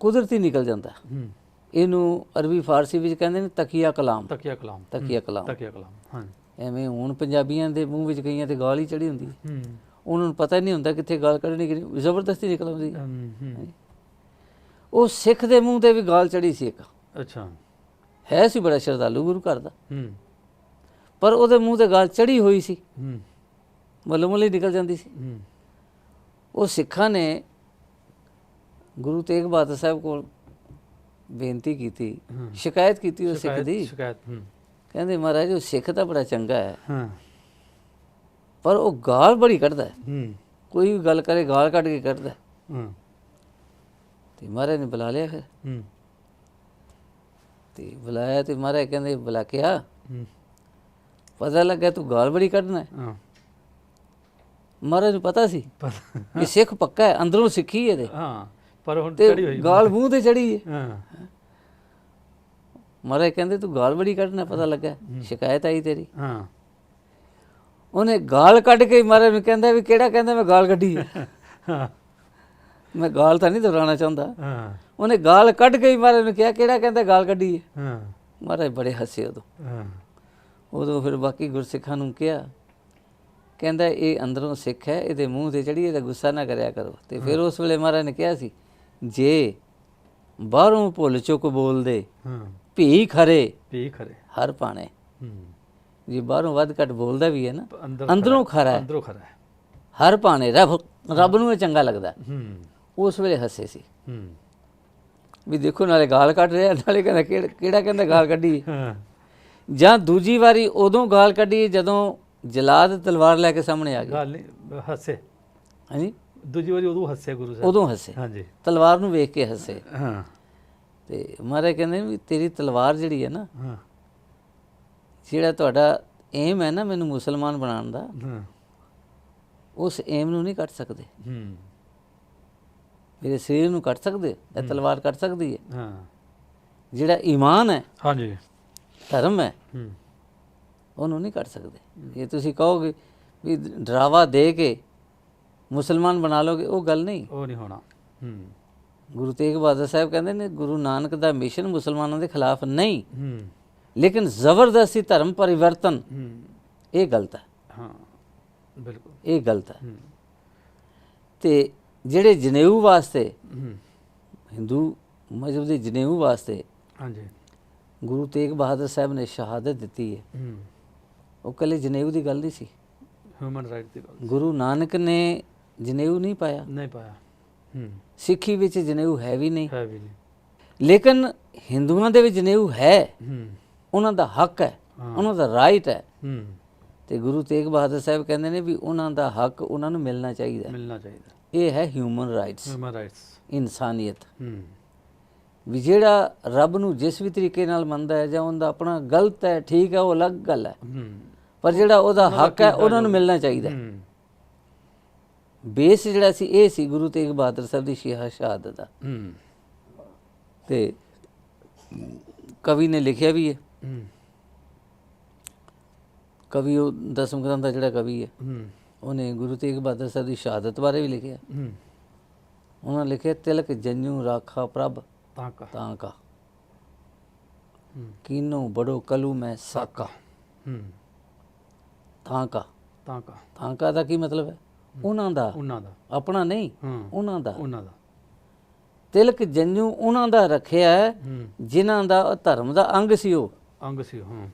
A: ਕੁਦਰਤੀ ਨਿਕਲ ਜਾਂਦਾ। ਹੈ। ਇਹਨੂੰ ਅਰਬੀ ਫਾਰਸੀ ਵਿੱਚ ਕਹਿੰਦੇ ਨੇ ਤਕੀਆ ਕਲਾਮ।
B: ਤਕਿਆ ਕਲਾਮ।
A: ਤਕੀਆ ਕਲਾਮ।
B: ਤਕਿਆ ਕਲਾਮ ਹਾਂ
A: ਐਵੇਂ ਹੁਣ ਪੰਜਾਬੀਆਂ ਦੇ ਮੂੰਹ ਵਿੱਚ ਕਈਆਂ ਤੇ ਗਾਲ ਹੀ ਚੜੀ ਹੁੰਦੀ। ਹੈ। ਉਹਨਾਂ ਨੂੰ ਪਤਾ ਹੀ ਨਹੀਂ ਹੁੰਦਾ ਕਿੱਥੇ ਗਾਲ ਕੱਢਣੀ ਕਿ ਜ਼ਬਰਦਸਤੀ ਨਿਕਲ ਆਉਂਦੀ। ਹੂੰ ਉਹ ਸਿੱਖ ਦੇ ਮੂੰਹ ਤੇ ਵੀ ਗਾਲ ਚੜੀ ਸੀ ਇੱਕ।
B: ਅੱਛਾ।
A: ਹੈ ਸੀ ਬੜਾ ਸ਼ਰਧਾਲੂ ਗੁਰੂ ਘਰ ਦਾ।
B: ਹੂੰ।
A: ਪਰ ਉਹਦੇ ਮੂੰਹ ਤੇ ਗਾਲ ਚੜੀ ਹੋਈ ਸੀ।
B: ਹੂੰ।
A: ਮੱਲੋ ਮੱਲੀ ਨਿਕਲ ਜਾਂਦੀ ਸੀ।
B: ਹੂੰ।
A: ਉਹ ਸਿੱਖਾਂ ਨੇ ਗੁਰੂ ਤੇਗ ਬਹਾਦਰ ਸਾਹਿਬ ਕੋਲ ਬੇਨਤੀ ਕੀਤੀ। ਸ਼ਿਕਾਇਤ ਕੀਤੀ ਉਹ ਸਿੱਖ ਦੀ।
B: ਸ਼ਿਕਾਇਤ ਹੂੰ।
A: ਕਹਿੰਦੇ ਮਹਾਰਾਜ ਉਹ ਸਿੱਖ ਤਾਂ ਬੜਾ ਚੰਗਾ ਹੈ।
B: ਹਾਂ।
A: ਪਰ ਉਹ ਗਾਲ ਬੜੀ ਕੱਢਦਾ ਹੈ।
B: ਹੂੰ।
A: ਕੋਈ ਵੀ ਗੱਲ ਕਰੇ ਗਾਲ ਕੱਢ ਕੇ ਕੱਢਦਾ ਹੈ।
B: ਹਾਂ।
A: ਤੇ ਮਹਾਰਾਜ ਨੇ ਬੁਲਾ ਲਿਆ ਫਿਰ।
B: ਹੂੰ।
A: ਤੇ ਬੁਲਾਇਆ ਤੇ ਮਹਾਰਾਜ ਕਹਿੰਦੇ ਬੁਲਾ ਕੇ ਆ।
B: ਹੂੰ।
A: ਪਤਾ ਲੱਗਾ ਤੂੰ ਗਾਲ ਬੜੀ ਕੱਢਣਾ ਹੈ।
B: ਹਾਂ।
A: ਮਹਾਰਾਜ ਨੂੰ ਪਤਾ ਸੀ ਕਿ ਸਿੱਖ ਪੱਕਾ ਹੈ ਅੰਦਰੋਂ ਸਿੱਖੀ ਇਹਦੇ
B: ਹਾਂ ਪਰ ਹੁਣ ਚੜੀ ਹੋਈ
A: ਗਾਲ ਮੂੰਹ ਤੇ ਚੜੀ ਹੈ।
B: ਹਾਂ।
A: ਮਹਾਰਾਜ ਕਹਿੰਦੇ ਤੂੰ ਗਾਲ ਬੜੀ ਕੱਢਣਾ ਪਤਾ ਲੱਗਾ ਸ਼ਿਕਾਇਤ ਆਈ ਤੇਰੀ।
B: ਹਾਂ।
A: ਉਹਨੇ ਗਾਲ ਕੱਢ ਕੇ ਮਹਾਰਾਜ ਨੂੰ ਕਹਿੰਦਾ ਵੀ ਕਿਹੜਾ ਕਹਿੰਦਾ ਮੈਂ ਗਾਲ ਕੱਢੀ ਹੈ।
B: ਹਾਂ।
A: ਮੈਂ ਗਾਲ ਤਾਂ ਨਹੀਂ ਦੁਹਰਾਉਣਾ ਚਾਹੁੰਦਾ।
B: ਹਾਂ।
A: ਉਹਨੇ ਗਾਲ ਕੱਢ ਕੇ ਮਹਾਰਾਜ ਨੂੰ ਕਿਹਾ ਕਿਹੜਾ ਕਹਿੰਦਾ ਗਾਲ ਕੱਢੀ ਹੈ।
B: ਹਾਂ।
A: ਮਹਾਰਾਜ ਬੜੇ ਹੱਸੇ ਉਦੋਂ।
B: ਹਾਂ।
A: ਉਦੋਂ ਫਿਰ ਬਾਕੀ ਗੁਰਸਿੱਖਾਂ ਨੂੰ ਕਿਹਾ ਕਹਿੰਦਾ ਇਹ ਅੰਦਰੋਂ ਸਿੱਖ ਹੈ ਇਹਦੇ ਮੂੰਹ ਤੇ ਚੜੀ ਇਹਦਾ ਗੁੱਸਾ ਨਾ ਕਰਿਆ ਕਰੋ। ਤੇ ਫਿਰ ਉਸ ਵੇਲੇ ਮਹਾਰਾਜ ਨੇ ਕਿਹਾ ਸੀ ਜੇ ਬਾਹਰੋਂ ਭੁੱਲ ਚੁੱਕ ਬੋਲਦੇ
B: ਹਾਂ।
A: ਭੀ ਖਰੇ
B: ਪੀ ਖਰੇ।
A: ਹਰ ਪਾਣੇ
B: ਹੂੰ।
A: ਜੇ ਬਾਹਰੋਂ ਵੱਧ ਘੱਟ ਬੋਲਦਾ ਵੀ ਹੈ ਨਾ
B: ਅੰਦਰ
A: ਖਰਾ ਹੈ
B: ਅੰਦਰੋਂ ਖਰਾ ਹੈ।
A: ਹਰ ਪਾਣੇ ਰੱਬ ਰੱਬ ਨੂੰ ਇਹ ਚੰਗਾ ਲੱਗਦਾ। ਉਸ ਵੇਲੇ ਹੱਸੇ ਸੀ।
B: ਹੂੰ।
A: ਵੀ ਦੇਖੋ ਨਾਲੇ ਗਾਲ ਕੱਢ ਰਿਹਾ ਨਾਲੇ ਕਹਿੰਦਾ ਕਿਹੜਾ ਕਹਿੰਦਾ ਗਾਲ ਕੱਢੀ? ਹੈ। ਜਾਂ ਦੂਜੀ ਵਾਰੀ ਉਦੋਂ ਗਾਲ ਕੱਢੀ ਜਦੋਂ ਜਲਾਦ ਤਲਵਾਰ ਲੈ ਕੇ ਸਾਹਮਣੇ ਆ ਗਿਆ
B: ਗੱਲ ਨਹੀਂ ਹੱਸੇ।
A: ਹਾਂਜੀ।
B: ਦੂਜੀ ਵਾਰੀ ਉਦੋਂ ਹੱਸੇ ਗੁਰੂ ਸਾਹਿਬ।
A: ਉਦੋਂ ਹੱਸੇ।
B: ਹਾਂਜੀ।
A: ਤਲਵਾਰ ਨੂੰ ਵੇਖ ਕੇ ਹੱਸੇ।
B: ਹਾਂ।
A: ਤੇ ਮਹਾਰਾਜ ਕਹਿੰਦੇ ਵੀ ਤੇਰੀ ਤਲਵਾਰ ਜਿਹੜੀ ਹੈ ਨਾ
B: ਹਾਂ।
A: ਜਿਹੜਾ ਤੁਹਾਡਾ ਏਮ ਹੈ ਨਾ ਮੈਨੂੰ ਮੁਸਲਮਾਨ ਬਣਾਉਣ ਦਾ
B: ਹਾਂ।
A: ਉਸ ਏਮ ਨੂੰ ਨਹੀਂ ਕੱਟ ਸਕਦੇ।
B: ਹੂੰ।
A: ਮੇਰੇ ਸਰੀਰ ਨੂੰ ਕੱਟ ਸਕਦੇ ਇਹ ਤਲਵਾਰ ਕੱਟ ਸਕਦੀ ਹੈ।
B: ਹਾਂ।
A: ਜਿਹੜਾ ਈਮਾਨ ਹੈ
B: ਹਾਂਜੀ।
A: ਧਰਮ ਹੈ।
B: ਹੂੰ।
A: ਉਹਨੂੰ ਨਹੀਂ ਕੱਟ ਸਕਦੇ। ਇਹ ਤੁਸੀਂ ਕਹੋਗੇ ਵੀ ਡਰਾਵਾ ਦੇ ਕੇ ਮੁਸਲਮਾਨ ਬਣਾ ਲੋਗੇ ਉਹ ਗੱਲ ਨਹੀਂ।
B: ਉਹ ਨਹੀਂ ਹੋਣਾ। ਹੂੰ।
A: ਗੁਰੂ ਤੇਗ ਬਹਾਦਰ ਸਾਹਿਬ ਕਹਿੰਦੇ ਨੇ ਗੁਰੂ ਨਾਨਕ ਦਾ ਮਿਸ਼ਨ ਮੁਸਲਮਾਨਾਂ ਦੇ ਖਿਲਾਫ ਨਹੀਂ।
B: ਹੂੰ।
A: ਲੇਕਿਨ ਜ਼ਬਰਦਸਤੀ ਧਰਮ ਪਰਿਵਰਤਨ ਇਹ ਗਲਤ ਹੈ।
B: ਹਾਂ ਬਿਲਕੁਲ।
A: ਇਹ ਗਲਤ ਹੈ। ਤੇ ਜਿਹੜੇ ਜਨੇਊ ਵਾਸਤੇ ਹਿੰਦੂ ਮਜ਼ਹਬ ਦੇ ਜਨੇਊ ਵਾਸਤੇ
B: ਹਾਂਜੀ।
A: ਗੁਰੂ ਤੇਗ ਬਹਾਦਰ ਸਾਹਿਬ ਨੇ ਸ਼ਹਾਦਤ ਦਿੱਤੀ ਹੈ। ਉਹ ਕੱਲੇ ਜਨੇਊ ਦੀ ਗੱਲ ਨਹੀਂ ਸੀ।
B: ਹਿਊਮਨ ਰਾਈਟ ਦੀ ਗੱਲ
A: ਗੁਰੂ ਨਾਨਕ ਨੇ ਜਨੇਊ ਨਹੀਂ ਪਾਇਆ।
B: ਨਹੀਂ ਪਾਇਆ।
A: ਸਿੱਖੀ ਵਿੱਚ ਜਨੇਊ ਹੈ ਵੀ ਨਹੀਂ।
B: ਹੈ ਵੀ ਨਹੀਂ।
A: ਲੇਕਿਨ ਹਿੰਦੂਆਂ ਦੇ ਵਿੱਚ ਜਨੇਊ ਹੈ। ਉਹਨਾਂ ਦਾ ਹੱਕ ਹੈ। ਉਹਨਾਂ ਦਾ ਰਾਈਟ ਹੈ। ਤੇ ਗੁਰੂ ਤੇਗ ਬਹਾਦਰ ਸਾਹਿਬ ਕਹਿੰਦੇ ਨੇ ਵੀ ਉਹਨਾਂ ਦਾ ਹੱਕ ਉਹਨਾਂ ਨੂੰ ਮਿਲਣਾ ਚਾਹੀਦਾ।
B: ਮਿਲਣਾ ਚਾਹੀਦਾ।
A: ਇਹ ਹੈ ਹਿਊਮਨ ਰਾਈਟਸ
B: ਹਿਊਮਨ ਰਾਈਟਸ
A: ਇਨਸਾਨੀਅਤ।
B: ਹੂੰ।
A: ਵੀ ਜਿਹੜਾ ਰੱਬ ਨੂੰ ਜਿਸ ਵੀ ਤਰੀਕੇ ਨਾਲ ਮੰਨਦਾ ਹੈ ਜਾਂ ਉਹਦਾ ਆਪਣਾ ਗਲਤ ਹੈ ਠੀਕ ਹੈ ਉਹ ਅਲੱਗ ਗੱਲ ਹੈ। ਪਰ ਜਿਹੜਾ ਉਹਦਾ ਹੱਕ ਹੈ ਉਹਨਾਂ ਨੂੰ ਮਿਲਣਾ ਚਾਹੀਦਾ ਹੈ। ਬੇਸ ਜਿਹੜਾ ਸੀ ਇਹ ਸੀ ਗੁਰੂ ਤੇਗ ਬਹਾਦਰ ਸਾਹਿਬ ਦੀ ਸ਼ਿਹਾ ਸ਼ਹਾਦਤ ਦਾ। ਤੇ ਕਵੀ ਨੇ ਲਿਖਿਆ ਵੀ ਹੈ। ਕਵੀ ਉਹ ਦਸਮ ਗ੍ਰੰਥ ਦਾ ਜਿਹੜਾ ਕਵੀ ਹੈ ਉਹਨੇ ਗੁਰੂ ਤੇਗ ਬਹਾਦਰ ਸਾਹਿਬ ਦੀ ਸ਼ਹਾਦਤ ਬਾਰੇ ਵੀ ਲਿਖਿਆ। ਉਹਨਾਂ ਲਿਖਿਆ ਤਿਲਕ ਜੰਨੂ ਰਾਖਾ ਪ੍ਰਭ।
B: ਤਾਂ ਕਾ।
A: ਤਾਂ ਕਾ।
B: ਹੂੰ।
A: ਕੀਨੋ ਬੜੋ ਕਲੂ ਮੈਂ ਸਾਕਾ।
B: ਹੂੰ।
A: ਤਾਂ ਕਾ।
B: ਤਾਂ ਕਾ।
A: ਤਾਂ ਕਾ ਦਾ ਕੀ ਮਤਲਬ ਹੈ? ਉਹਨਾਂ ਦਾ।
B: ਉਹਨਾਂ ਦਾ।
A: ਆਪਣਾ ਨਹੀਂ ਉਹਨਾਂ ਦਾ।
B: ਉਹਨਾਂ ਦਾ।
A: ਤਿਲਕ ਜੰਨੂ ਉਹਨਾਂ ਦਾ ਰੱਖਿਆ ਜਿਨ੍ਹਾਂ ਦਾ ਧਰਮ ਦਾ ਅੰਗ ਸੀ ਉਹ।
B: ਅੰਗ ਸੀ ਹਾਂ।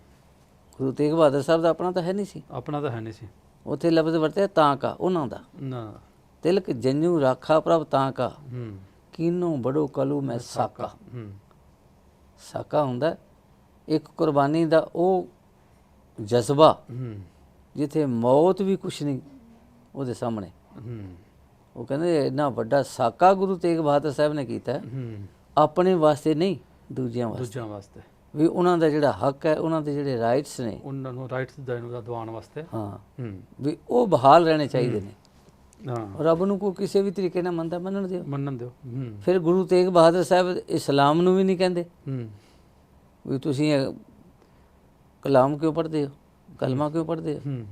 A: ਗੁਰੂ ਤੇਗ ਬਹਾਦਰ ਸਾਹਿਬ ਦਾ ਆਪਣਾ ਤਾਂ ਹੈ ਨਹੀਂ ਸੀ।
B: ਆਪਣਾ ਤਾਂ ਹੈ ਨਹੀਂ ਸੀ।
A: ਉੱਥੇ ਲਫ਼ਜ਼ ਵਰਤਿਆ ਤਾਂ ਕਾ ਉਹਨਾਂ ਦਾ।
B: ਨਾ।
A: ਤਿਲਕ ਜੰਨੂ ਰਾਖਾ ਪ੍ਰਭ ਤਾਂ ਕਾ।
B: ਹੂੰ।
A: ਕੀਨੋ ਬੜੋ ਕਲੂ ਮੈਂ ਸਾਕਾ।
B: ਹੂੰ।
A: ਸਾਕਾ ਹੁੰਦਾ ਇੱਕ ਕੁਰਬਾਨੀ ਦਾ ਉਹ ਜਜ਼ਬਾ ਜਿੱਥੇ ਮੌਤ ਵੀ ਕੁਛ ਨਹੀਂ ਉਹਦੇ ਸਾਹਮਣੇ। ਉਹ ਕਹਿੰਦੇ ਇੰਨਾ ਵੱਡਾ ਸਾਕਾ ਗੁਰੂ ਤੇਗ ਬਹਾਦਰ ਸਾਹਿਬ ਨੇ ਕੀਤਾ ਆਪਣੇ ਵਾਸਤੇ ਨਹੀਂ ਦੂਜਿਆਂ ਵਾਸਤੇ।
B: ਦੂਜਿਆਂ ਵਾਸਤੇ।
A: ਵੀ ਉਹਨਾਂ ਦਾ ਜਿਹੜਾ ਹੱਕ ਹੈ ਉਹਨਾਂ ਦੇ ਜਿਹੜੇ ਰਾਈਟਸ ਨੇ।
B: ਉਹਨਾਂ ਨੂੰ ਰਾਈਟਸ ਦੇਣ ਦਾ ਦਿਵਾਉਣ ਵਾਸਤੇ।
A: ਹੂੰ। ਵੀ ਉਹ ਬਹਾਲ ਰਹਿਣੇ ਚਾਹੀਦੇ ਨੇ।
B: ਹਾਂ।
A: ਰੱਬ ਨੂੰ ਕੋਈ ਕਿਸੇ ਵੀ ਤਰੀਕੇ ਨਾਲ ਮੰਨਦਾ ਮੰਨਣ ਦਿਓ।
B: ਮੰਨਣ ਦਿਓ। ਹੂੰ।
A: ਫਿਰ ਗੁਰੂ ਤੇਗ ਬਹਾਦਰ ਸਾਹਿਬ ਇਸਲਾਮ ਨੂੰ ਵੀ ਨਹੀਂ ਕਹਿੰਦੇ।
B: ਹੂੰ।
A: ਵੀ ਤੁਸੀਂ ਕਲਾਮ ਕਿਉਂ ਪੜ੍ਹਦੇ ਹੋ? ਕਲਮਾ ਕਿਉਂ ਪੜ੍ਹਦੇ ਹੋ?
B: ਹੂੰ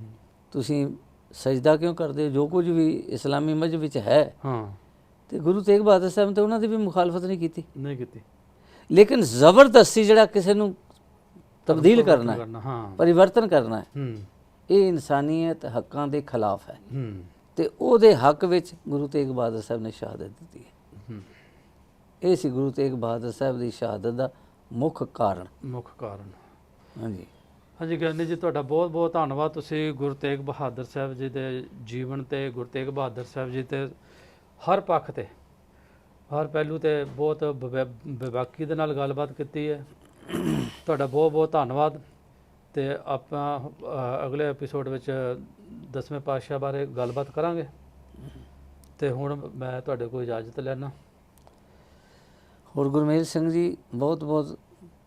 A: ਤੁਸੀਂ ਸਜਦਾ ਕਿਉਂ ਕਰਦੇ ਹੋ? ਜੋ ਕੁਝ ਵੀ ਇਸਲਾਮੀ ਮਜ਼ਹਬ ਵਿੱਚ ਹੈ।
B: ਹਾਂ।
A: ਤੇ ਗੁਰੂ ਤੇਗ ਬਹਾਦਰ ਸਾਹਿਬ ਤੇ ਉਹਨਾਂ ਦੀ ਵੀ ਮੁਖਾਲਫਤ ਨਹੀਂ ਕੀਤੀ।
B: ਨਹੀਂ ਕੀਤੀ।
A: ਲੇਕਿਨ ਜ਼ਬਰਦਸਤੀ ਜਿਹੜਾ ਕਿਸੇ ਨੂੰ ਤਬਦੀਲ ਕਰਨਾ ਹੈ। ਪਰਿਵਰਤਨ ਕਰਨਾ ਹੈ
B: ਹੂੰ।
A: ਇਹ ਇਨਸਾਨੀਅਤ ਹੱਕਾਂ ਦੇ ਖਿਲਾਫ ਹੈ।
B: ਹੂੰ।
A: ਤੇ ਉਹਦੇ ਹੱਕ ਵਿੱਚ ਗੁਰੂ ਤੇਗ ਬਹਾਦਰ ਸਾਹਿਬ ਨੇ ਸ਼ਹਾਦਤ ਦਿੱਤੀ ਹੈ। ਇਹ ਸੀ ਗੁਰੂ ਤੇਗ ਬਹਾਦਰ ਸਾਹਿਬ ਦੀ ਸ਼ਹਾਦਤ ਦਾ ਮੁੱਖ ਕਾਰਨ।
B: ਮੁੱਖ ਕਾਰਨ।
A: ਹਾਂਜੀ।
B: ਹਾਂਜੀ ਗਿਆਨੀ ਜੀ ਤੁਹਾਡਾ ਬਹੁਤ ਬਹੁਤ ਧੰਨਵਾਦ। ਤੁਸੀਂ ਗੁਰੂ ਤੇਗ ਬਹਾਦਰ ਸਾਹਿਬ ਜੀ ਦੇ ਜੀਵਨ ਤੇ ਗੁਰੂ ਤੇਗ ਬਹਾਦਰ ਸਾਹਿਬ ਜੀ ਤੇ ਹਰ ਪੱਖ ਤੇ ਹਰ ਪਹਿਲੂ ਤੇ ਬਹੁਤ ਬੇਬਾਕੀ ਦੇ ਨਾਲ ਗੱਲਬਾਤ ਕੀਤੀ ਹੈ। ਤੁਹਾਡਾ ਬਹੁਤ ਬਹੁਤ ਧੰਨਵਾਦ। ਤੇ ਆਪਾਂ ਅਗਲੇ ਐਪੀਸੋਡ ਵਿੱਚ ਦਸਵੇਂ ਪਾਤਸ਼ਾਹ ਬਾਰੇ ਗੱਲਬਾਤ ਕਰਾਂਗੇ। ਤੇ ਹੁਣ ਮੈਂ ਤੁਹਾਡੇ ਕੋਲ ਇਜਾਜ਼ਤ ਲੈਣਾ
A: ਹੋਰ ਗੁਰਮੇਲ ਸਿੰਘ ਜੀ ਬਹੁਤ ਬਹੁਤ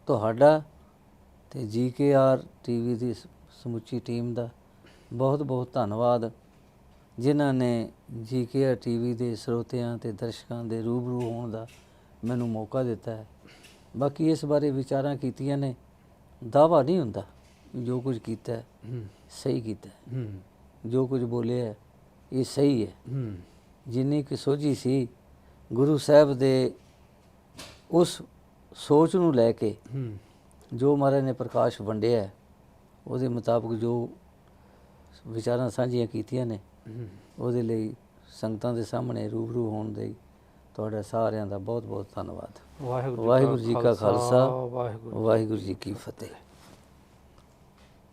A: ਤੁਹਾਡਾ ਤੇ ਜੀਕੇਆਰ ਟੀਵੀ ਦੀ ਸਮੁੱਚੀ ਟੀਮ ਦਾ ਬਹੁਤ ਬਹੁਤ ਧੰਨਵਾਦ ਜਿਨ੍ਹਾਂ ਨੇ ਜੀਕੇਆਰ ਟੀਵੀ ਦੇ ਸਰੋਤਿਆਂ ਤੇ ਦਰਸ਼ਕਾਂ ਦੇ ਰੂਬਰੂ ਹੋਣ ਦਾ ਮੈਨੂੰ ਮੌਕਾ ਦਿੱਤਾ ਹੈ। ਬਾਕੀ ਇਸ ਬਾਰੇ ਵਿਚਾਰਾਂ ਕੀਤੀਆਂ ਨੇ ਦਾਵਾ ਨਹੀਂ ਹੁੰਦਾ ਜੋ ਕੁਝ ਕੀਤਾ ਸਹੀ ਕੀਤਾ ਜੋ ਕੁਝ ਬੋਲਿਆ ਹੈ, ਇਹ ਸਹੀ ਹੈ। ਜਿੰਨੀ ਕਿ ਸੋਝੀ ਸੀ ਗੁਰੂ ਸਾਹਿਬ ਦੇ ਉਸ ਸੋਚ ਨੂੰ ਲੈ ਕੇ ਜੋ ਮਹਾਰਾਜ ਨੇ ਪ੍ਰਕਾਸ਼ ਵੰਡਿਆ ਹੈ, ਉਹਦੇ ਮੁਤਾਬਕ ਜੋ ਵਿਚਾਰਾਂ ਸਾਂਝੀਆਂ ਕੀਤੀਆਂ ਨੇ ਉਹਦੇ ਲਈ ਸੰਗਤਾਂ ਦੇ ਸਾਹਮਣੇ ਰੂਬਰੂ ਹੋਣ ਦੇ ਤੁਹਾਡਾ ਸਾਰਿਆਂ ਦਾ ਬਹੁਤ ਬਹੁਤ ਧੰਨਵਾਦ।
B: ਵਾਹਿਗੁਰੂ
A: ਵਾਹਿਗੁਰੂ ਜੀ ਕਾ ਖਾਲਸਾ
B: ਵਾਹਿਗੁਰੂ
A: ਵਾਹਿਗੁਰੂ ਜੀ ਕੀ ਫਤਿਹ।